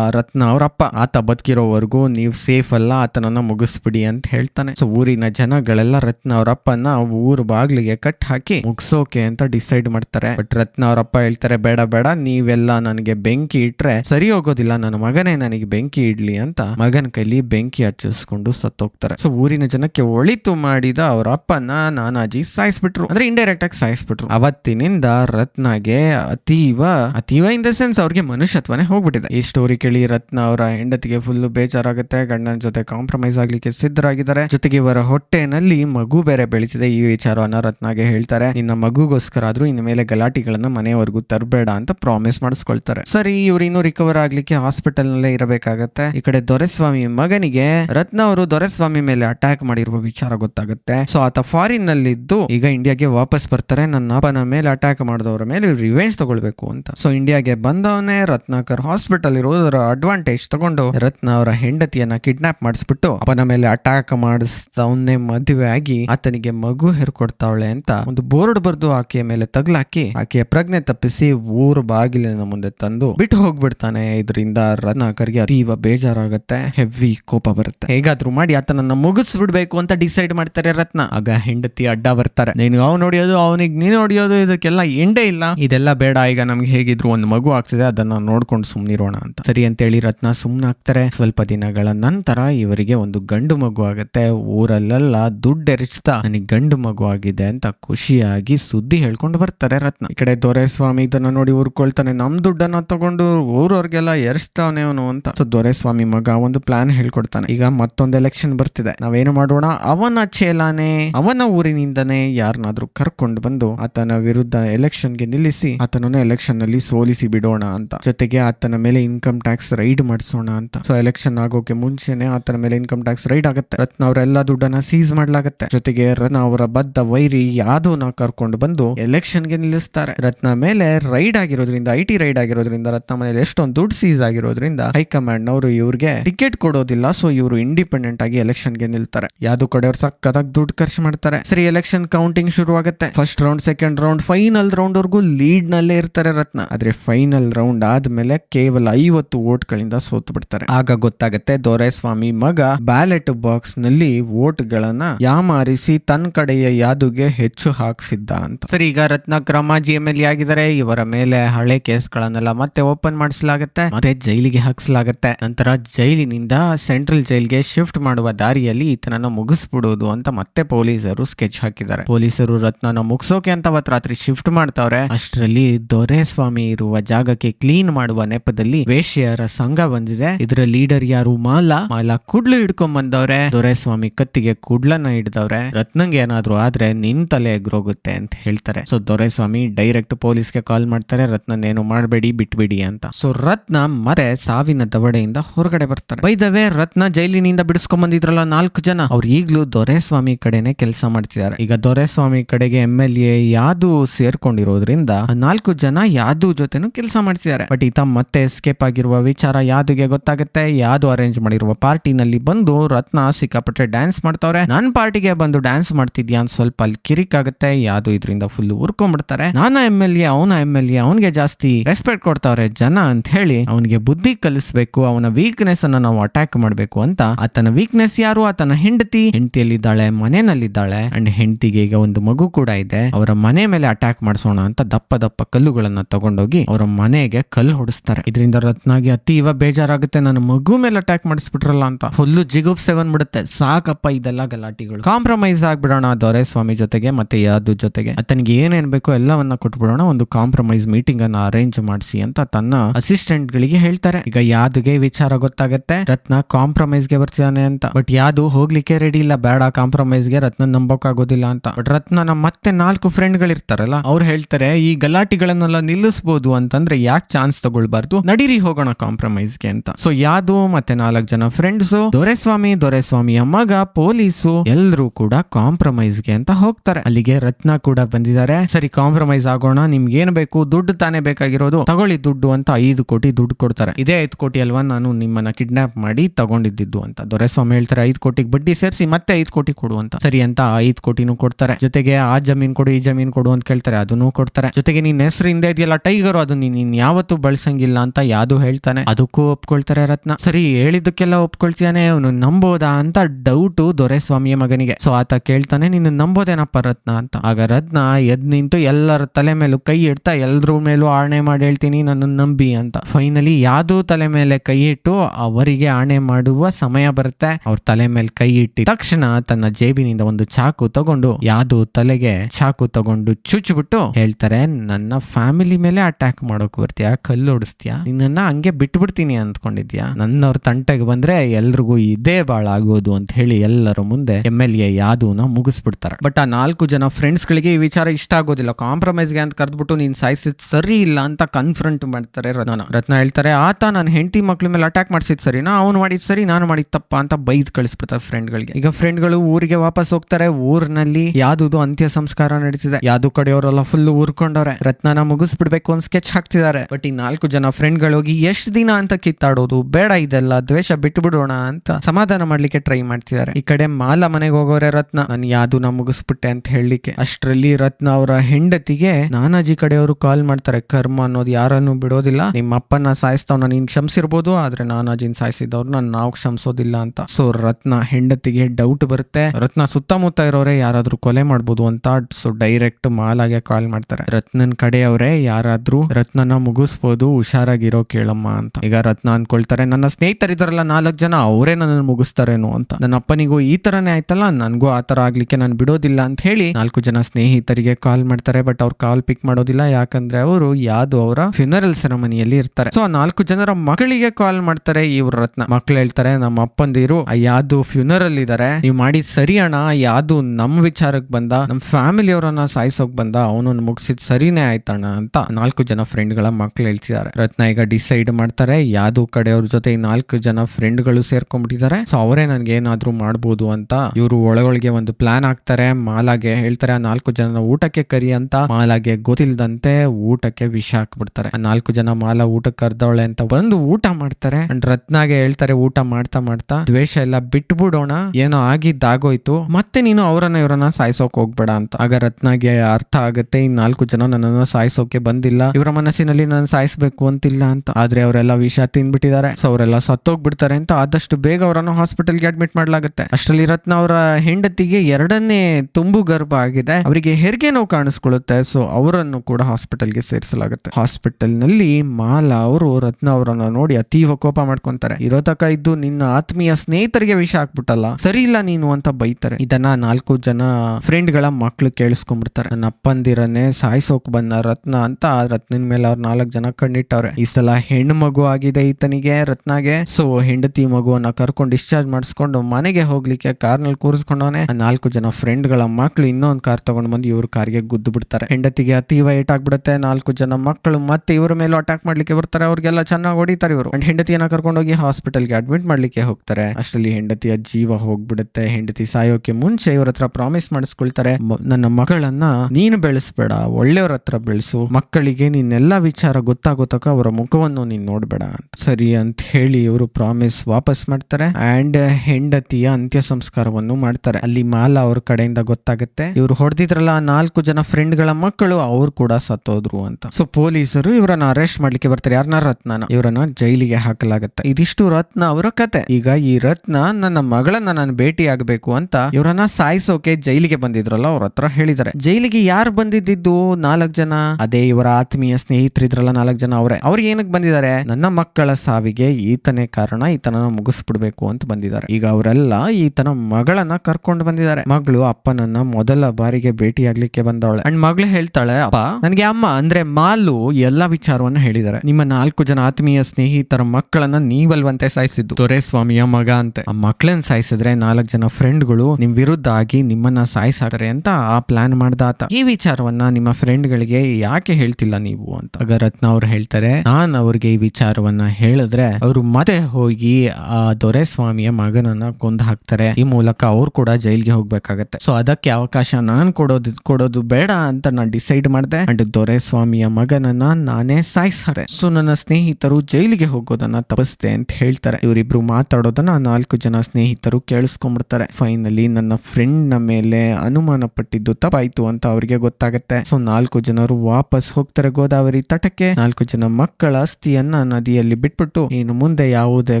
ರತ್ನ ಅವರಪ್ಪ. ಆತ ಬದುಕಿರೋವರೆಗೂ ನೀವು ಸೇಫ್ ಅಲ್ಲ, ಆತನನ್ನ ಮುಗಿಸ್ಬಿಡಿ ಅಂತ ಹೇಳ್ತಾನೆ. ಸೊ ಊರಿನ ಜನಗಳೆಲ್ಲ ರತ್ನ ಅವರಪ್ಪನ ಊರ್ ಬಾಗ್ಲಿಗೆ ಕಟ್ ಹಾಕಿ ಮುಗಿಸೋಕೆ ಅಂತ ಡಿಸೈಡ್ ಮಾಡ್ತಾರೆ. ಬಟ್ ರತ್ನ ಅವರಪ್ಪ ಹೇಳ್ತಾರೆ, ಬೇಡ ಬೇಡ, ನೀವೆಲ್ಲ ನನಗೆ ಬೆಂಕಿ ಇಟ್ರೆ ಸರಿ ಹೋಗೋದಿಲ್ಲ. ನನ್ನ ಮಗನೇ ನನಗೆ ಬೆಂಕಿ ಇಡ್ಲಿ ಅಂತ ಮಗನ ಕೈಲಿ ಬೆಂಕಿ ಹಚ್ಚಿಸ್ಕೊಂಡು ಸತ್ತೋಗ್ತಾರೆ. ಸೊ ಊರಿನ ಜನಕ್ಕೆ ಒಳಿತು ಮಾಡಿದ ಅವ್ರ ಅಪ್ಪನ ನಾನಾಜಿ ಸಾಯಿಸ್ಬಿಟ್ರು. ಅಂದ್ರೆ ಇಂಡೈರೆಕ್ಟ್ ಆಗಿ ಸಾಯಿಸ್ಬಿಟ್ರು. ಅವತ್ತಿನಿಂದ ರತ್ನಗೆ ಅತೀವ ಅತೀವ ಇನ್ ದ ಸೆನ್ಸ್ ಅವ್ರಿಗೆ ಮನುಷ್ಯತ್ವನೇ ಹೋಗ್ಬಿಟ್ಟಿದೆ. ಈ ಸ್ಟೋರಿ ಕೇಳಿ ರತ್ನ ಅವರ ಹೆಂಡತಿಗೆ ಫುಲ್ ಬೇಜಾರಾಗುತ್ತೆ. ಗಂಡನ ಜೊತೆ ಕಾಂಪ್ರಮೈಸ್ ಆಗ್ಲಿಕ್ಕೆ ಸಿದ್ಧರಾಗಿದ್ದಾರೆ. ಜೊತೆಗೆ ಇವರ ಹೊಟ್ಟೆನಲ್ಲಿ ಮಗು ಬೇರೆ ಬೆಳೆಸಿದೆ. ಈ ವಿಚಾರವನ್ನ ರತ್ನಾಗೆ ಹೇಳ್ತಾರೆ. ನಿನ್ನ ಮಗುಗೋಸ್ಕರ ಆದ್ರೂ ಇನ್ನು ಮೇಲೆ ಗಲಾಟಿಗಳನ್ನ ಮನೆಯವರೆಗೂ ತರಬೇಡ ಅಂತ ಪ್ರಾಮಿಸ್ ಮಾಡಿಸ್ಕೊಳ್ತಾರೆ. ಸರಿ, ಇವ್ರು ಇನ್ನೂ ರಿಕವರ್ ಆಗ್ಲಿಕ್ಕೆ ಹಾಸ್ಪಿಟಲ್ ನಲ್ಲೇ ಇರಬೇಕಾಗತ್ತೆ. ಈ ಕಡೆ ದೊರೆಸ್ವಾಮಿ ಮಗನಿಗೆ ರತ್ನ ಅವರು ದೊರೆಸ್ವಾಮಿ ಮೇಲೆ ಅಟ್ಯಾಕ್ ಮಾಡಿರುವ ವಿಚಾರ ಗೊತ್ತಾಗುತ್ತೆ. ಸೊ ಆತ ಫಾರಿನ್ ನಲ್ಲಿದ್ದು ಈಗ ಇಂಡಿಯಾಗೆ ವಾಪಸ್ ಬರ್ತಾರೆ. ನನ್ನ ಅಪ್ಪನ ಮೇಲೆ ಅಟ್ಯಾಕ್ ಮಾಡಿದವರ ಮೇಲೆ ರಿವೆಂಜ್ ತಗೊಳ್ಬೇಕು ಅಂತ. ಸೊ ಇಂಡಿಯಾಗೆ ಬಂದವನೇ ರತ್ನಾಕರ್ ಹಾಸ್ಪಿಟಲ್ ಇರೋದರ ಅಡ್ವಾಂಟೇಜ್ ತಗೊಂಡು ರತ್ನ ಅವರ ಹೆಂಡತಿಯನ್ನ ಕಿಡ್ನಾಪ್ ಮಾಡಿಸ್ಬಿಟ್ಟು ಅವನ ಮೇಲೆ ಅಟ್ಯಾಕ್ ಮಾಡಿಸ್ತವನ್ನೇ ಮದುವೆ ಆಗಿ ಆತನಿಗೆ ಮಗು ಹೆರ್ಕೊಡ್ತಾವಳೆ ಅಂತ ಒಂದು ಬೋರ್ಡ್ ಬರೆದು ಆಕೆಯ ಮೇಲೆ ತಗ್ಲಾಕಿ ಆಕೆಯ ಪ್ರಜ್ಞೆ ತಪ್ಪಿಸಿ ಊರ ಬಾಗಿಲಿನ ಮುಂದೆ ತಂದು ಬಿಟ್ಟು ಹೋಗ್ಬಿಡ್ತಾನೆ. ಇದರಿಂದ ರತ್ನಾಕರ್ಗೆ ಅತೀವ ಬೇಜಾರಾಗುತ್ತೆ ಹೆವಿ ಕೋಪ ಬರುತ್ತೆ. ಹೇಗಾದ್ರೂ ಮಾಡಿ ಆತನನ್ನ ಮುಗಿಸ್ಬಿಡ್ಬೇಕು ಅಂತ ಡಿಸೈಡ್ ಮಾಡ್ತಾರೆ ರತ್ನ. ಆಗ ಹೆಂಡತಿ ಅಡ್ಡ ಬರ್ತಾರೆ. ನೀನು ಅವ್ನು ನೋಡಿಯೋದು, ಅವನಿಗೆ ನೀನು ನೋಡಿಯೋದು, ಇದಕ್ಕೆಲ್ಲ ಎಂಡೇ ಇಲ್ಲ. ಇದೆಲ್ಲ ಬೇಡ, ಈಗ ನಮ್ಗೆ ಹೇಗಿದ್ರು ಒಂದು ಮಗು ಆಗ್ತಿದೆ ಅದನ್ನ ನೋಡ್ಕೊಂಡು ಸುಮ್ನಿರೋಣ ಅಂತ. ಸರಿ ಅಂತೇಳಿ ರತ್ನ ಸುಮ್ಮನಾಗ್ತಾರೆ ಸ್ವಲ್ಪ ದಿನಗಳ ನಂತರ ಇವರಿಗೆ ಒಂದು ಗಂಡು ಮಗು ಆಗುತ್ತೆ. ಊರಲ್ಲೆಲ್ಲ ದುಡ್ಡು ಎರಚ್ತಾ ನನಗೆ ಗಂಡು ಮಗು ಆಗಿದೆ ಅಂತ ಖುಷಿಯಾಗಿ ಸುದ್ದಿ ಹೇಳ್ಕೊಂಡು ಬರ್ತಾರೆ ರತ್ನ. ಈ ಕಡೆ ದೊರೆಸ್ವಾಮಿ ಇದನ್ನ ನೋಡಿ ಊರ್ಕೊಳ್ತಾನೆ. ನಮ್ ದುಡ್ಡನ್ನ ತಗೊಂಡು ಊರವ್ರಿಗೆಲ್ಲ ಎರಚ್ತಾವನೆ ಅವನು ಅಂತ. ಸೊ ದೊರೆಸ್ವಾಮಿ ಮಗ ಒಂದು ಪ್ಲಾನ್ ಹೇಳ್ಕೊಡ್ತಾನೆ. ಈಗ ಮತ್ತೊಂದು ಎಲೆಕ್ಷನ್ ಬರ್ತಿದೆ. ನಾವೇನು ಮಾಡೋಣ? ಅವನ ಚೇಲಾನೆ, ಅವನ ಊರಿನಿಂದನೇ ಯಾರನ್ನಾದ್ರೂ ಕರ್ಕೊಂಡು ಬಂದು ಆತನ ವಿರುದ್ಧ ಎಲೆಕ್ಷನ್ಗೆ ನಿಲ್ಲಿಸಿ, ಆತನನ್ನು ಎಲೆಕ್ಷನ್ನಲ್ಲಿ ಸೋಲಿಸಿ ಬಿಡೋಣ ಅಂತ. ಜೊತೆಗೆ ಆತನ ಮೇಲೆ ಇನ್ಕಮ್ ಟ್ಯಾಕ್ಸ್ ರೈಡ್ ಮಾಡಿಸೋಣ ಅಂತ. ಸೊ ಎಲೆಕ್ಷನ್ ಆಗೋಕೆ ಮುಂಚೆನೆ ಆತನ ಮೇಲೆ ಇನ್ಕಮ್ ಟ್ಯಾಕ್ಸ್ ರೈಡ್ ಆಗುತ್ತೆ. ರತ್ನ ಅವರೆಲ್ಲ ದುಡ್ಡನ್ನ ಸೀಸ್ ಮಾಡ್ಲಾಗತ್ತೆ. ಜೊತೆಗೆ ರತ್ನ ಅವರ ಬದ್ಧ ವೈರಿ ಯಾದವ್ನ ಕರ್ಕೊಂಡು ಬಂದು ಎಲೆಕ್ಷನ್ಗೆ ನಿಲ್ಲಿಸ್ತಾರೆ. ರತ್ನ ಮೇಲೆ ರೈಡ್ ಆಗಿರೋದ್ರಿಂದ ಐ ಟಿ ರೈಡ್ ಆಗಿರೋದ್ರಿಂದ, ರತ್ನ ಮನೇಲಿ ಎಷ್ಟೊಂದು ದುಡ್ಡು ಸೀಸ್ ಆಗಿರೋದ್ರಿಂದ ಹೈಕಮಾಂಡ್ ನವರು ಇವ್ರಿಗೆ ಟಿಕೆಟ್ ಕೊಡೋದಿಲ್ಲ. ಸೊ ಇವರು ಇಂಡಿಪೆಂಡೆಂಟ್ ಆಗಿ ಎಲೆಕ್ಷನ್ಗೆ ನಿಲ್ತಾರೆ. ಯಾವ್ದು ಕಡೆಯವ್ರು ಸಕ್ಕತ್ತಾಗಿ ದುಡ್ಡು ಖರ್ಚು ಮಾಡ್ತಾರೆ. ಸರಿ ಎಲೆಕ್ಷನ್ ಕೌಂಟಿಂಗ್ ಶುರು ಆಗುತ್ತೆ first round second round final round ವರ್ಗೂ lead ನಲ್ಲೇ ಇರ್ತಾರೆ ರತ್ನ. ಆದ್ರೆ ಫೈನಲ್ ರೌಂಡ್ ಆದ್ಮೇಲೆ ಕೇವಲ ಐವತ್ತು ವೋಟ್ ಗಳಿಂದ ಸೋತು ಬಿಡ್ತಾರೆ. ಆಗ ಗೊತ್ತಾಗತ್ತೆ, ದೊರೆಸ್ವಾಮಿ ಮಗ ಬ್ಯಾಲೆಟ್ ಬಾಕ್ಸ್ನಲ್ಲಿ ವೋಟ್ ಗಳನ್ನ ಯಾಮಾರಿಸಿ ತನ್ನ ಕಡೆಯ ಯಾದುಗೆ ಹೆಚ್ಚು ಹಾಕ್ಸಿದ್ದ ಅಂತ. ಸರಿ, ಈಗ ರತ್ನ ಮಾಜಿ ಎಂ ಎಲ್ ಎ ಆಗಿದ್ದಾರೆ. ಇವರ ಮೇಲೆ ಹಳೆ ಕೇಸ್ಗಳನ್ನೆಲ್ಲ ಮತ್ತೆ ಓಪನ್ ಮಾಡಿಸಲಾಗುತ್ತೆ, ಮತ್ತೆ ಜೈಲಿಗೆ ಹಾಕ್ಸಲಾಗತ್ತೆ. ನಂತರ ಜೈಲಿನಿಂದ ಸೆಂಟ್ರಲ್ ಜೈಲ್ಗೆ ಶಿಫ್ಟ್ ಮಾಡುವ ದಾರಿಯಲ್ಲಿ ಈತನನ್ನ ಮುಗಿಸ್ಬಿಡೋದು ಅಂತ ಮತ್ತೆ ಪೊಲೀಸರು ಸ್ಕೆಚ್ ಹಾಕಿದ್ದಾರೆ. ಪೊಲೀಸರು ರತ್ನನ ಮುಗಿಸೋಕೆ ಅಂತ ಅವತ್ ರಾತ್ರಿ ಶಿಫ್ಟ್ ಮಾಡ್ತಾವ್ರೆ. ಅಷ್ಟರಲ್ಲಿ ದೊರೆಸ್ವಾಮಿ ಇರುವ ಜಾಗಕ್ಕೆ ಕ್ಲೀನ್ ಮಾಡುವ ನೆಪದಲ್ಲಿ ವೇಶ್ಯರ ಸಂಘ ಬಂದಿದೆ. ಇದರ ಲೀಡರ್ ಯಾರು? ಮಾಲಾ. ಮಾಲಾ ಕುಡ್ಲು ಹಿಡ್ಕೊಂಡ್ ಬಂದವ್ರೆ ದೊರೆಸ್ವಾಮಿ ಕತ್ತಿಗೆ ಕುಡ್ಲನ್ನ ಹಿಡ್ದವ್ರೆ. ರತ್ನಂಗೆ ಏನಾದ್ರು ಆದ್ರೆ ನಿನ್ ತಲೆ ಎಗ್ರೋಗುತ್ತೆ ಅಂತ ಹೇಳ್ತಾರೆ. ಸೊ ದೊರೆಸ್ವಾಮಿ ಡೈರೆಕ್ಟ್ ಪೊಲೀಸ್ಗೆ ಕಾಲ್ ಮಾಡ್ತಾರೆ. ರತ್ನನ್, ಏನು ಮಾಡಬೇಡಿ, ಬಿಟ್ಬಿಡಿ ಅಂತ. ಸೊ ರತ್ನ ಮತ್ತೆ ಸಾವಿನ ದವಡೆಯಿಂದ ಹೊರಗಡೆ ಬರ್ತಾರೆ. ಬೈದವೇ ರತ್ನ ಜೈಲಿನಿಂದ ಬಿಡಿಸ್ಕೊಂಡ್ ಬಂದಿದ್ರಲ್ಲ ನಾಲ್ಕು ಜನ. ಅವ್ರು ಈಗ್ಲೂ ದೊರೆಸ್ವಾಮಿ ಕಡೆನೆ ಕೆಲಸ ಮಾಡ್ತಿದ್ದಾರೆ. ಈಗ ದೊರೆಸ್ವಾಮಿ ಕಡೆಗೆ ಎಂ ಎಲ್ ಎ ಯಾದು ಸೇರ್ಕೊಂಡಿರೋದ್ರಿಂದ ನಾಲ್ಕು ಜನ ಯಾದು ಜೊತೆನೂ ಕೆಲಸ ಮಾಡ್ತಿದ್ದಾರೆ. ಬಟ್ ಈತ ಮತ್ತೆ ಎಸ್ಕೇಪ್ ಆಗಿರುವ ವಿಚಾರ ಯಾದುಗೆ ಗೊತ್ತಾಗುತ್ತೆ? ಯಾದು ಅರೇಂಜ್ ಮಾಡಿರುವ ಪಾರ್ಟಿನಲ್ಲಿ ಬಂದು ರತ್ನ ಸಿಕ್ಕಾಪಟ್ಟೆ ಡ್ಯಾನ್ಸ್ ಮಾಡ್ತಾವ್ರೆ. ನನ್ ಪಾರ್ಟಿಗೆ ಬಂದು ಡ್ಯಾನ್ಸ್ ಮಾಡ್ತಿದ್ಯಾ ಅಂತ ಸ್ವಲ್ಪ ಅಲ್ಲಿ ಕಿರಿಕ್ ಆಗುತ್ತೆ ಯಾದು ಇದರಿಂದ ಫುಲ್ ಉರ್ಕೊಂಡ್ಬಿಡ್ತಾರೆ ನಾನ ಎಂ ಎಲ್ ಎ ಅವನ ಎಂ ಎಲ್ ಎ ಅವನಿಗೆ ಜಾಸ್ತಿ ರೆಸ್ಪೆಕ್ಟ್ ಕೊಡ್ತಾವ್ರೆ ಜನ ಅಂತ ಹೇಳಿ ಅವನಿಗೆ ಬುದ್ಧಿ ಕಲಿಸ್ಬೇಕು, ಅವನ ವೀಕ್ನೆಸ್ ಅನ್ನ ನಾವು ಅಟ್ಯಾಕ್ ಮಾಡಬೇಕು ಅಂತ. ಆತನ ವೀಕ್ನೆಸ್ ಯಾರು? ಆತನ ಹೆಂಡತಿ. ಹೆಂಡತಿಯಲ್ಲಿದ್ದಾಳೆ, ಮನೆಯಲ್ಲಿದ್ದಾಳೆ. ಅಂಡ್ ಹೆಂಡತಿಗೆ ಈಗ ಒಂದು ಮಗು ಕೂಡ ಇದೆ. ಅವರ ಮನೆ ಮೇಲೆ ಅಟ್ಯಾಕ್ ಮಾಡಿಸೋಣ ಅಂತ ದಪ್ಪ ದಪ್ಪ ಕಲ್ಲುಗಳನ್ನ ತಗೊಂಡೋಗಿ ಅವರ ಮನೆಗೆ ಕಲ್ಲು ಹೊಡಿಸ್ತಾರೆ. ಇದರಿಂದ ರತ್ನಾಗಿ ಇವ ಬೇಜಾರಾಗುತ್ತೆ. ನನ್ನ ಮಗು ಮೇಲೆ ಅಟ್ಯಾಕ್ ಮಾಡಿಸ್ಬಿಟ್ರಲ್ಲ ಅಂತ. ಫುಲ್ಲು ಜಿಗುಪ್ಸೆ ಬಿಡುತ್ತೆ. ಸಾಕಪ್ಪ ಇದೆಲ್ಲ ಗಲಾಟಿಗಳು. ಕಾಂಪ್ರಮೈಸ್ ಆಗ್ಬಿಡೋಣ ದೊರೆಸ್ವಾಮಿ ಜೊತೆಗೆ, ಮತ್ತೆ ಯಾದು ಜೊತೆಗೆ. ಅತನಿಗೆ ಏನೇನ್ ಬೇಕೋ ಎಲ್ಲವನ್ನ ಕೊಟ್ಬಿಡೋಣ. ಒಂದು ಕಾಂಪ್ರಮೈಸ್ ಮೀಟಿಂಗ್ ಅನ್ನ ಅರೇಂಜ್ ಮಾಡಿಸಿ ಅಂತ ತನ್ನ ಅಸಿಸ್ಟೆಂಟ್ ಗಳಿಗೆ ಹೇಳ್ತಾರೆ. ಈಗ ಯಾದ್ಗೆ ವಿಚಾರ ಗೊತ್ತಾಗತ್ತೆ? ರತ್ನ ಕಾಂಪ್ರಮೈಸ್ಗೆ ಬರ್ತಿದ್ದಾನೆ ಅಂತ. ಬಟ್ ಯಾದು ಹೋಗ್ಲಿಕ್ಕೆ ರೆಡಿ ಇಲ್ಲ. ಬೇಡ ಕಾಂಪ್ರಮೈಸ್ಗೆ ರತ್ನ ನಂಬೋಕ್ ಆಗೋದಿಲ್ಲ ಅಂತ. ಬಟ್ ರತ್ನ ನಮ್ಮ ಮತ್ತೆ ನಾಲ್ಕು ಫ್ರೆಂಡ್ ಗಳಿರ್ತಾರಲ್ಲ, ಅವ್ರು ಹೇಳ್ತಾರೆ, ಈ ಗಲಾಟಿಗಳನ್ನೆಲ್ಲ ನಿಲ್ಲಿಸಬಹುದು ಅಂತಂದ್ರೆ ಯಾಕೆ ಚಾನ್ಸ್ ತಗೊಳ್ಬಾರ್ದು. ನಡೀರಿ ಹೋಗೋಣ ಕಾಂಪ್ರಮೈಸ್ಗೆ ಅಂತ. ಸೊ ಯಾದು ಮತ್ತೆ ನಾಲ್ಕು ಜನ ಫ್ರೆಂಡ್ಸ್ ದೊರೆಸ್ವಾಮಿ, ದೊರೆಸ್ವಾಮಿಯ ಮಗ, ಪೊಲೀಸು ಎಲ್ಲರೂ ಕೂಡ ಕಾಂಪ್ರಮೈಸ್ಗೆ ಅಂತ ಹೋಗ್ತಾರೆ. ಅಲ್ಲಿಗೆ ರತ್ನ ಕೂಡ ಬಂದಿದ್ದಾರೆ. ಸರಿ ಕಾಂಪ್ರಮೈಸ್ ಆಗೋಣ. ನಿಮ್ಗೆ ಏನ್ ಬೇಕು? ದುಡ್ಡು ತಾನೇ ಬೇಕಾಗಿರೋದು. ತಗೊಳ್ಳಿ ದುಡ್ಡು ಅಂತ ಐದು ಕೋಟಿ ದುಡ್ಡು ಕೊಡ್ತಾರೆ. ಇದೇ ಐದು ಕೋಟಿ ಅಲ್ವಾ? ನಾನು ನಿಮ್ಮನ್ನ ಕಿಡ್ನಾಪ್ ಮಾಡಿ ತಗೊಂಡಿದ್ದು ಅಂತ. ದೊರೆಸ್ವಾಮಿ ಹೇಳ್ತಾರೆ, ಐದು ಕೋಟಿಗೆ ಬಡ್ಡಿ ಸೇರಿಸಿ ಮತ್ತೆ ಐದು ಕೋಟಿ ಕೊಡು ಅಂತ. ಸರಿ ಅಂತ ಐದು ಕೋಟಿನೂ ಕೊಡ್ತಾರೆ. ಜೊತೆಗೆ ಆ ಜಮೀನ್ ಕೊಡು, ಈ ಜಮೀನ್ ಕೊಡು ಅಂತ ಕೇಳ್ತಾರೆ, ಅದನ್ನು ಕೊಡ್ತಾರೆ. ಜೊತೆಗೆ ನಿನ್ ಹೆಸರು ಇದೆಯಲ್ಲ, ಟೈಗರ್ ಅದು ನೀನ್ ಯಾವ ಯಾವತ್ತೂ ಬಳಸಂಗಿಲ್ಲ ಅಂತ ಯಾವ್ದು ಹೇಳ್ತಾನೆ. ಅದಕ್ಕೂ ಒಪ್ಕೊಳ್ತಾರೆ ರತ್ನ. ಸರಿ, ಹೇಳಿದ್ದಕ್ಕೆಲ್ಲ ಒಪ್ಕೊಳ್ತಾನೆ ಅವನು ನಂಬೋದಾ ಅಂತ ಡೌಟು ದೊರೆಸ್ವಾಮಿಯ ಮಗನಿಗೆ. ಸೊ ಆತ ಕೇಳ್ತಾನೆ, ನೀನು ನಂಬೋದೇನಪ್ಪ ರತ್ನ? ಅಂತ. ಆಗ ರತ್ನ ಎದ್ ನಿಂತು ಎಲ್ಲರ ತಲೆ ಮೇಲೂ ಕೈ ಇಡ್ತಾ ಎಲ್ರ ಮೇಲೂ ಆಣೆ ಮಾಡಿ ಹೇಳ್ತೀನಿ ನನ್ನ ನಂಬಿ ಅಂತ. ಫೈನಲಿ ಯಾವ್ದು ತಲೆ ಮೇಲೆ ಕೈ ಇಟ್ಟು ಅವರಿಗೆ ಆಣೆ ಮಾಡುವ ಸಮಯ ಬರುತ್ತೆ. ಅವ್ರ ತಲೆ ಮೇಲೆ ಕೈ ಇಟ್ಟಿ ತಕ್ಷಣ ತನ್ನ ಜೇಬಿನಿಂದ ಒಂದು ಚಾಕು ತಗೊಂಡು ಯಾವ್ದು ತಲೆಗೆ ಚಾಕು ತಗೊಂಡು ಚುಚ್ಬಿಟ್ಟು ಹೇಳ್ತಾರೆ, ನನ್ನ ಫ್ಯಾಮಿಲಿ ಮೇಲೆ ಅಟ್ಯಾಕ್ ಮಾಡೋಕ್ ಬರ್ತೀಯಾ? ಕಲ್ಲು ಹೊಡಿಸ್ತೀಯಾ ನಿನ್ನ ಹಂಗೆ ಬಿಟ್ಬಿಡ್ತೀನಿ ಅಂದ್ಕೊಂಡಿದ್ಯಾ? ನನ್ನವ್ರ ತಂಟೆಗೆ ಬಂದ್ರೆ ಎಲ್ರಿಗೂ ಇದೇ ಬಾಳ ಆಗೋದು ಅಂತ ಹೇಳಿ ಎಲ್ಲರ ಮುಂದೆ ಎಂ ಎಲ್ ಎ ಯಾದೂನ ಮುಗಿಸ್ಬಿಡ್ತಾರೆ. ಬಟ್ ಆ ನಾಲ್ಕು ಜನ ಫ್ರೆಂಡ್ಸ್ ಗಳಿಗೆ ಈ ವಿಚಾರ ಇಷ್ಟ ಆಗೋದಿಲ್ಲ. ಕಾಂಪ್ರಮೈಸ್ಗೆ ಅಂತ ಕರೆದ್ಬಿಟ್ಟು ನೀನ್ ಸಾಯಿಸಿದ್ ಸರಿ ಇಲ್ಲ ಅಂತ ಕನ್ಫ್ರಂಟ್ ಮಾಡ್ತಾರೆ ರತ್ನ ರತ್ನ ಹೇಳ್ತಾರೆ, ಆತ ನನ್ನ ಹೆಂಡತಿ ಮಕ್ಳ ಮೇಲೆ ಅಟ್ಯಾಕ್ ಮಾಡಿಸಿದ್ ಸರಿನಾ? ಅವ್ನು ಮಾಡಿದ್ ಸರಿ, ನಾನು ಮಾಡಿದ ತಪ್ಪ ಅಂತ ಬೈದ್ ಕಳಿಸ್ಬಿಡ್ತಾರೆ ಫ್ರೆಂಡ್ಗಳಿಗೆ ಈಗ ಫ್ರೆಂಡ್ಗಳು ಊರಿಗೆ ವಾಪಸ್ ಹೋಗ್ತಾರೆ. ಊರಿನಲ್ಲಿ ಯಾವ್ದು ಅಂತ್ಯ ಸಂಸ್ಕಾರ ನಡೆಸಿದೆ. ಯಾವ್ದು ಕಡೆಯವರೆಲ್ಲ ಫುಲ್ ಊರ್ಕೊಂಡವ್ರೆ. ರತ್ನನ ಮುಗಿಸ್ಬಿಡ್ಬೇಕು ಅಂತ ಸ್ಕೆಚ್ ಹಾಕ್ತಿದ್ದಾರೆ. ಬಟ್ ಈ ನಾಲ್ಕು ಜನ ಫ್ರೆಂಡ್ಗಳು ಹೋಗಿ ಎಷ್ಟು ದಿನ ಅಂತ ಕಿತ್ತಾಡೋದು? ಬೇಡ ಇದೆಲ್ಲ, ದ್ವೇಷ ಬಿಟ್ಬಿಡೋಣ ಅಂತ ಸಮಾಧಾನ ಮಾಡ್ಲಿಕ್ಕೆ ಟ್ರೈ ಮಾಡ್ತಿದ್ದಾರೆ. ಈ ಕಡೆ ಮಾಲ ಮನೆಗೆ ಹೋಗೋರೆ ರತ್ನ. ನಾನು ಯಾವ್ದು ಮುಗಿಸ್ಬಿಟ್ಟೆ ಅಂತ ಹೇಳಲಿಕ್ಕೆ. ಅಷ್ಟರಲ್ಲಿ ರತ್ನ ಅವರ ಹೆಂಡತಿಗೆ ನಾನಾಜಿ ಕಡೆಯವರು ಕಾಲ್ ಮಾಡ್ತಾರೆ. ಕರ್ಮ ಅನ್ನೋದು ಯಾರನ್ನು ಬಿಡೋದಿಲ್ಲ. ನಿಮ್ಮ ಅಪ್ಪನ ಸಾಯಿಸ್ತಾವ್ ನೀನ್ ಕ್ಷಮಿಸಿರ್ಬೋದು, ಆದ್ರೆ ನಾನಾಜಿನ್ ಸಾಯಿಸಿದವ್ರು ನಾನು ನಾವು ಕ್ಷಮಿಸೋದಿಲ್ಲ ಅಂತ. ಸೊ ರತ್ನ ಹೆಂಡತಿಗೆ ಡೌಟ್ ಬರುತ್ತೆ. ರತ್ನ ಸುತ್ತಮುತ್ತ ಇರೋರೆ ಯಾರಾದ್ರೂ ಕೊಲೆ ಮಾಡ್ಬೋದು ಅಂತ. ಸೊ ಡೈರೆಕ್ಟ್ ಮಾಲಾಗೆ ಕಾಲ್ ಮಾಡ್ತಾರೆ. ರತ್ನನ್ ಕಡೆಯವರೇ ಯಾರಾದ್ರೂ ರತ್ನನ ಮುಗಿಸ್ಬೋದು, ಹುಷಾರಾಗಿರೋ ಕೇಳಮ್ಮ ಅಂತ. ಈಗ ರತ್ನ ಅನ್ಕೊಳ್ತಾರೆ, ನನ್ನ ಸ್ನೇಹಿತರಿದಾರಲ್ಲ ನಾಲ್ಕು ಜನ, ಅವರೇ ನನ್ನನ್ನು ಮುಗಿಸ್ತಾರೇನೋ ಅಂತ. ನನ್ನ ಅಪ್ಪನಿಗೂ ಈ ತರನೇ ಆಯ್ತಲ್ಲ, ನನ್ಗೂ ಆ ತರ ಆಗ್ಲಿಕ್ಕೆ ನಾನು ಬಿಡೋದಿಲ್ಲ ಅಂತ ಹೇಳಿ ನಾಲ್ಕು ಜನ ಸ್ನೇಹಿತರಿಗೆ ಕಾಲ್ ಮಾಡ್ತಾರೆ, ಬಟ್ ಅವ್ರು ಕಾಲ್ ಪಿಕ್ ಮಾಡೋದಿಲ್ಲ. ಯಾಕಂದ್ರೆ ಅವರು ಯಾದು ಅವರ ಫ್ಯುನರಲ್ ಸೆರೆಮನಿಯಲ್ಲಿ ಇರ್ತಾರೆ. ಸೊ ನಾಲ್ಕು ಜನರ ಮಕ್ಕಳಿಗೆ ಕಾಲ್ ಮಾಡ್ತಾರೆ ಇವ್ರ ರತ್ನ. ಮಕ್ಳು ಹೇಳ್ತಾರೆ, ನಮ್ಮ ಅಪ್ಪಂದಿರು ಯಾದು ಫ್ಯೂನರಲ್ ಇದಾರೆ. ನೀವು ಮಾಡಿ ಸರಿ ಅಣ್ಣ ಯಾವ್ದು ನಮ್ ವಿಚಾರಕ್ಕೆ ಬಂದ, ನಮ್ ಫ್ಯಾಮಿಲಿ ಅವರನ್ನ ಸಾಯಿಸೋಕ್ ಬಂದ ಅವನನ್ನು ಮುಗಿಸಿದ್ ಸರಿನೇ ಆಯ್ತಣ್ಣ ಅಂತ ನಾಲ್ಕು ಜನ ಫ್ರೆಂಡ್ಗಳ ಮಕ್ಳು ಹೇಳ್ತಿದ್ದಾರೆ. ರತ್ನ ಈಗ ಡಿಸೈಡ್ ಮಾಡ್ತಾರೆ. ಯಾವ್ದು ಕಡೆಯವ್ರ ಜೊತೆ ಈ ನಾಲ್ಕು ಜನ ಫ್ರೆಂಡ್ಗಳು ಸೇರ್ಕೊಂಡ್ಬಿಟ್ಟಿದ್ದಾರೆ. ಸೊ ಅವರೇ ನನ್ಗೆ ಏನಾದ್ರೂ ಮಾಡ್ಬೋದು ಅಂತ ಇವರು ಒಳಗೊಳಗೆ ಒಂದು ಪ್ಲಾನ್ ಹಾಕ್ತಾರೆ. ಮಾಲಾಗೆ ಹೇಳ್ತಾರೆ, ಆ ನಾಲ್ಕು ಜನ ಊಟಕ್ಕೆ ಕರಿ ಅಂತ. ಮಾಲಾಗೆ ಗೊತ್ತಿಲ್ಲದಂತೆ ಊಟಕ್ಕೆ ವಿಷ ಹಾಕ್ಬಿಡ್ತಾರೆ. ಆ ನಾಲ್ಕು ಜನ ಮಾಲ ಊಟಕ್ಕೆ ಕರ್ದವಳೆ ಅಂತ ಬಂದು ಊಟ ಮಾಡ್ತಾರೆ. ಅಂಡ್ ರತ್ನಾಗೆ ಹೇಳ್ತಾರೆ, ಊಟ ಮಾಡ್ತಾ ಮಾಡ್ತಾ, ದ್ವೇಷ ಎಲ್ಲ ಬಿಟ್ಬಿಡೋಣ. ಏನೋ ಆಗಿದ್ದಾಗೋಯ್ತು. ಮತ್ತೆ ನೀನು ಅವರನ್ನ ಇವರನ್ನ ಸಾಯಿಸೋಕ್ ಹೋಗ್ಬೇಡ ಅಂತ. ಆಗ ರತ್ನಾಗೆ ಅರ್ಥ ಆಗುತ್ತೆ, ಈ ನಾಲ್ಕು ಜನ ನನ್ನನ್ನು ಸಾಯಿಸೋಕೆ ಬಂದಿಲ್ಲ. ಇವರ ಮನಸ್ಸಿನಲ್ಲಿ ನಾನು ಸಾಯಿಸ್ಬೇಕು ಅಂತಿಲ್ಲ ಅಂತ. ಆದ್ರೆ ಅವರೆಲ್ಲ ವಿಷ ತಿಂದ್ಬಿಟ್ಟಿದ್ದಾರೆ. ಸೊ ಅವರೆಲ್ಲ ಸತ್ತೋಗ್ಬಿಡ್ತಾರೆ ಅಂತ ಆದಷ್ಟು ಬೇಗ ಅವರನ್ನು ಹಾಸ್ಪಿಟಲ್ಗೆ ಅಡ್ಮಿಟ್ ಮಾಡಲಾಗುತ್ತೆ. ಅಷ್ಟರಲ್ಲಿ ರತ್ನ ಅವರ ಹೆಂಡತಿಗೆ ಎರಡನೇ ತುಂಬು ಗರ್ಭ ಆಗಿದೆ. ಅವರಿಗೆ ಹೆರಿಗೆ ನೋವು ಕಾಣಿಸ್ಕೊಳ್ಳುತ್ತೆ. ಸೊ ಅವರನ್ನು ಕೂಡ ಹಾಸ್ಪಿಟಲ್ಗೆ ಸೇರಿಸಲಾಗುತ್ತೆ. ಹಾಸ್ಪಿಟಲ್ನಲ್ಲಿ ಮಾಲಾ ಅವರು ರತ್ನ ಅವರನ್ನ ನೋಡಿ ಅತೀವ ಕೋಪ ಮಾಡ್ಕೊಂತಾರೆ. ಇರೋ ತಕ ಇದ್ದು ನಿನ್ನ ಆತ್ಮೀಯ ಸ್ನೇಹಿತರಿಗೆ ವಿಷ ಹಾಕ್ಬಿಟ್ಟಲ್ಲ. ಸರಿ ಇಲ್ಲ ನೀನು ಅಂತ ಬೈತಾರೆ. ಇದನ್ನ ನಾಲ್ಕು ಜನ ಫ್ರೆಂಡ್ಗಳ ಮಕ್ಳು ಕೇಳಿಸ್ಕೊಂಡ್ಬಿಡ್ತಾರೆ. ನನ್ನ ಅಪ್ಪಂದಿರನ್ನೇ ಸಾಯಿಸೋಕ್ ಬಂದ ರತ್ನ ಅಂತ ರತ್ನನ್ ಮೇಲೆ ಅವ್ರ ನಾಲ್ಕು ಜನ ಕಣ್ಣಿಟ್ಟವ್ರೆ. ಈ ಸಲ ಹೆಣ್ಣು ಮಗು ಆಗಿದೆ ಈತನಿಗೆ, ರತ್ನಾಗೆ. ಸೊ ಹೆಂಡತಿ ಮಗುವನ್ನ ಕರ್ಕೊಂಡು ಡಿಸ್ಚಾರ್ಜ್ ಮಾಡಿಸ್ಕೊಂಡು ಮನೆಗೆ ಹೋಗ್ಲಿಕ್ಕೆ ಕಾರ್ನಲ್ಲಿ ಕೂರಿಸ್ಕೊಂಡವನೆ. ಆ ನಾಲ್ಕು ಜನ ಫ್ರೆಂಡ್ಗಳ ಮಕ್ಳು ಇನ್ನೊಂದು ಕಾರ್ ತಗೊಂಡ್ ಬಂದು ಇವ್ರ ಕಾರ್ಗೆ ಗುದ್ದು ಬಿಡ್ತಾರೆ. ಹೆಂಡತಿಗೆ ಅತೀವ ಏಟ್ ಆಗ್ಬಿಡುತ್ತೆ ನಾಲ್ಕು ಜನ ಮಕ್ಕಳು ಮತ್ತೆ ಇವ್ರ ಮೇಲೆ ಅಟ್ಯಾಕ್ ಮಾಡ್ಲಿಕ್ಕೆ ಬರ್ತಾರೆ. ಅವ್ರಿಗೆಲ್ಲ ಚೆನ್ನಾಗಿ ಹೊಡಿತಾರೆ ಇವರು. ಅಂಡ್ ಹೆಂಡತಿಯನ್ನ ಕರ್ಕೊಂಡೋಗಿ ಹಾಸ್ಪಿಟಲ್ಗೆ ಅಡ್ಮಿಟ್ ಮಾಡ್ಲಿಕ್ಕೆ ಹೋಗ್ತಾರೆ. ಅಷ್ಟರಲ್ಲಿ ಹೆಂಡತಿಯ ಜೀವ ಹೋಗ್ಬಿಡುತ್ತೆ. ಹೆಂಡತಿ ಸಾಯೋಕೆ ಮುಂಚೆ ಇವ್ರ ಹತ್ರ ಪ್ರಾಮಿಸ್ ಮಾಡಿಸ್ಕೊಳ್ತಾರೆ. ನನ್ನ ಮಗಳನ್ನ ನೀನು ಬೆಳೆಸ್ಬೇಡ, ಒಳ್ಳೆಯವ್ರ ಹತ್ರ ಬೆಳೆಸು. ಮಕ್ಕಳಿಗೆ ನಿನ್ನೆಲ್ಲ ವಿಚಾರ ಗೊತ್ತಾಗೋತಕ ಅವರ ಮುಖವನ್ನು ನೀನ್ ನೋಡಬೇಡ ಸರಿ ಅಂತ ಹೇಳಿ ಇವರು ಪ್ರಾಮಿಸ್ ವಾಪಸ್ ಮಾಡ್ತಾರೆ ಅಂಡ್ ಹೆಂಡತಿಯ ಅಂತ್ಯ ಸಂಸ್ಕಾರವನ್ನು ಮಾಡ್ತಾರೆ. ಅಲ್ಲಿ ಮಾಲಾ ಅವ್ರ ಕಡೆಯಿಂದ ಗೊತ್ತಾಗುತ್ತೆ. ಇವ್ರು ಹೊಡೆದಿದ್ರಲ್ಲ ನಾಲ್ಕು ಜನ ಫ್ರೆಂಡ್ಗಳ ಮಕ್ಕಳು, ಅವ್ರು ಕೂಡ ಸತ್ತೋದ್ರು ಅಂತ. ಸೊ ಪೊಲೀಸರು ಇವರನ್ನ ಅರೆಸ್ಟ್ ಮಾಡ್ಲಿಕ್ಕೆ ಬರ್ತಾರೆ. ಯಾರನ್ನ ರತ್ನನ. ಇವರನ್ನ ಜೈಲಿಗೆ ಹಾಕಲಾಗುತ್ತೆ. ಇದಿಷ್ಟು ರತ್ನ ಅವರ ಕತೆ. ಈಗ ಈ ರತ್ನ ನನ್ನ ಮಗಳನ್ನ ನಾನು ಭೇಟಿ ಆಗಬೇಕು ಅಂತ ಇವರನ್ನ ಸಾಯಿಸೋಕೆ ಜೈಲಿಗೆ ಬಂದಿದ್ರಲ್ಲ ಅವ್ರ ಹತ್ರ ಹೇಳಿದ್ದಾರೆ. ಜೈಲಿಗೆ ಯಾರು ಬಂದಿದ್ದು ನಾಲ್ಕು ಜನ? ಅದೇ ಇವರ ಆತ್ಮೀಯ ಸ್ನೇಹಿತರಿದ್ರಲ್ಲ ನಾಲ್ಕು ಜನ ಅವರೇ. ಅವ್ರು ಏನಕ್ಕೆ ಬಂದಿದ್ದಾರೆ? ನನ್ನ ಮಕ್ಕಳ ಸಾವಿಗೆ ಈತನೇ ಕಾರಣ ಈತನ ಮುಗಿಸ್ಬಿಡ್ಬೇಕು ಅಂತ ಬಂದಿದ್ದಾರೆ. ಈಗ ಅವರೆಲ್ಲ ಈತನ ಮಗಳನ್ನ ಕರ್ಕೊಂಡು ಬಂದಿದ್ದಾರೆ. ಮಗಳು ಅಪ್ಪನನ್ನ ಮೊದಲ ಬಾರಿಗೆ ಭೇಟಿ ಆಗ್ಲಿಕ್ಕೆ ಬಂದವಳೆ. ಅಂಡ್ ಮಗಳು ಹೇಳ್ತಾಳೆ, ಅಪ್ಪ, ನನಗೆ ಅಮ್ಮ ಅಂದ್ರೆ ಮಾಲು ಎಲ್ಲಾ ವಿಚಾರವನ್ನ ಹೇಳಿದ್ದಾರೆ. ನಿಮ್ಮ ನಾಲ್ಕು ಜನ ಆತ್ಮೀಯ ಸ್ನೇಹಿತರ ಮಕ್ಕಳನ್ನ ನೀವಲ್ವಂತೆ ಸಾಯಿಸಿದ್ದು. ದೊರೆಸ್ವಾಮಿಯ ಮಗ ಅಂತೆ. ಆ ಮಕ್ಕಳನ್ನ ಸಾಯಿಸಿದ್ರೆ ನಾಲ್ಕು ಜನ ಫ್ರೆಂಡ್ಗಳು ನಿಮ್ ವಿರುದ್ಧ ಆಗಿ ನಿಮ್ಮನ್ನ ಸಾಯಿಸಾತಾರೆ ಅಂತ ಆ ಪ್ಲಾನ್ ಮಾಡ್ದಾತ ಈ ವಿಚಾರವನ್ನ ನಿಮ್ಮ ಫ್ರೆಂಡ್ ಗಳಿಗೆ ಯಾಕೆ ಹೇಳ್ತಿಲ್ಲ ನೀವು ಅಂತ. ಆಗ ರತ್ನ ಅವ್ರು ಹೇಳ್ತಾರೆ, ನಾನ್ ಅವ್ರಿಗೆ ಈ ವಿಚಾರವನ್ನ ಹೇಳಿದ್ರೆ ಅವರು ಮತ್ತೆ ಹೋಗಿ ಆ ದೊರೆಸ್ವಾಮಿಯ ಮಗನನ್ನ ಕೊಂದು ಹಾಕ್ತಾರೆ. ಈ ಮೂಲಕ ಅವ್ರು ಕೂಡ ಜೈಲ್ಗೆ ಹೋಗ್ಬೇಕಾಗತ್ತೆ. ಸೊ ಅದಕ್ಕೆ ಅವಕಾಶ ನಾನ್ ಕೊಡೋದು ಕೊಡೋದು ಬೇಡ ಅಂತ ನಾನು ಡಿಸೈಡ್ ಮಾಡಿದೆ. ಅಂಡ್ ದೊರೆಸ್ವಾಮಿಯ ಮಗನನ್ನ ನಾನೇ ಸಾಯಿಸ್ತಾರೆ ಸೊ ನನ್ನ ಸ್ನೇಹಿತರು ಜೈಲಿಗೆ ಹೋಗೋದನ್ನ ತಪಸ್ತೆ ಅಂತ ಹೇಳ್ತಾರೆ. ಇವರಿಬ್ರು ಮಾತಾಡೋದನ್ನ ನಾಲ್ಕು ಜನ ಸ್ನೇಹಿತರು ಕೇಳಿಸ್ಕೊಂಡ್ಬಿಡ್ತಾರೆ. ಫೈನಲಿ ನನ್ನ ಫ್ರೆಂಡ್ನ ಮೇಲೆ ಅನುಮಾನ ಪಟ್ಟಿದ್ದು ತಪ್ಪಾಯ್ತು ಅಂತ ಅವ್ರಿಗೆ ಗೊತ್ತಾಗತ್ತೆ. ಸೊ ನಾಲ್ಕು ಜನರು ವಾಪಸ್ ಹೋಗ್ತಾರೆ ಗೋದಾವರಿ ತಟಕ್ಕೆ. ನಾಲ್ಕು ಜನ ಮಕ್ಕಳ ಅಸ್ಥಿಯನ್ನ ನದಿಯಲ್ಲಿ ಬಿಟ್ಬಿಟ್ಟು ಇನ್ನು ಮುಂದೆ ಯಾವುದೇ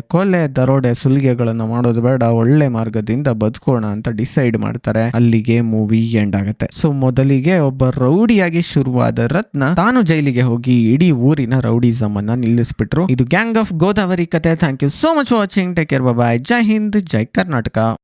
ಕೊಲೆ, ದರೋಡೆ, ಸುಲಿಗೆಗಳನ್ನು ಮಾಡೋದು ಬೇಡ. ಒಳ್ಳೆ ಮಾರ್ಗದಿಂದ ಬದುಕೋಣ ಅಂತ ಡಿಸೈಡ್ ಮಾಡ್ತಾರೆ. ಅಲ್ಲಿಗೆ ಮೂವಿ ಎಂಡ್ ಆಗುತ್ತೆ. ಸೊ ಮೊದಲಿಗೆ ಒಬ್ಬ ರೌಡಿಯಾಗಿ ಶುರುವಾದ ರತ್ನ ತಾನು ಜೈಲಿಗೆ ಹೋಗಿ ಇಡೀ ಊರಿನ ರೌಡಿಸಮ್ ಅನ್ನ ನಿಲ್ಲಿಸ್ಬಿಟ್ರು. ಇದು ಗ್ಯಾಂಗ್ ಆಫ್ ಗೋದಾವರಿ ಕತೆ. Thank you so much watching take care bye Jai Hind, Jai Karnataka.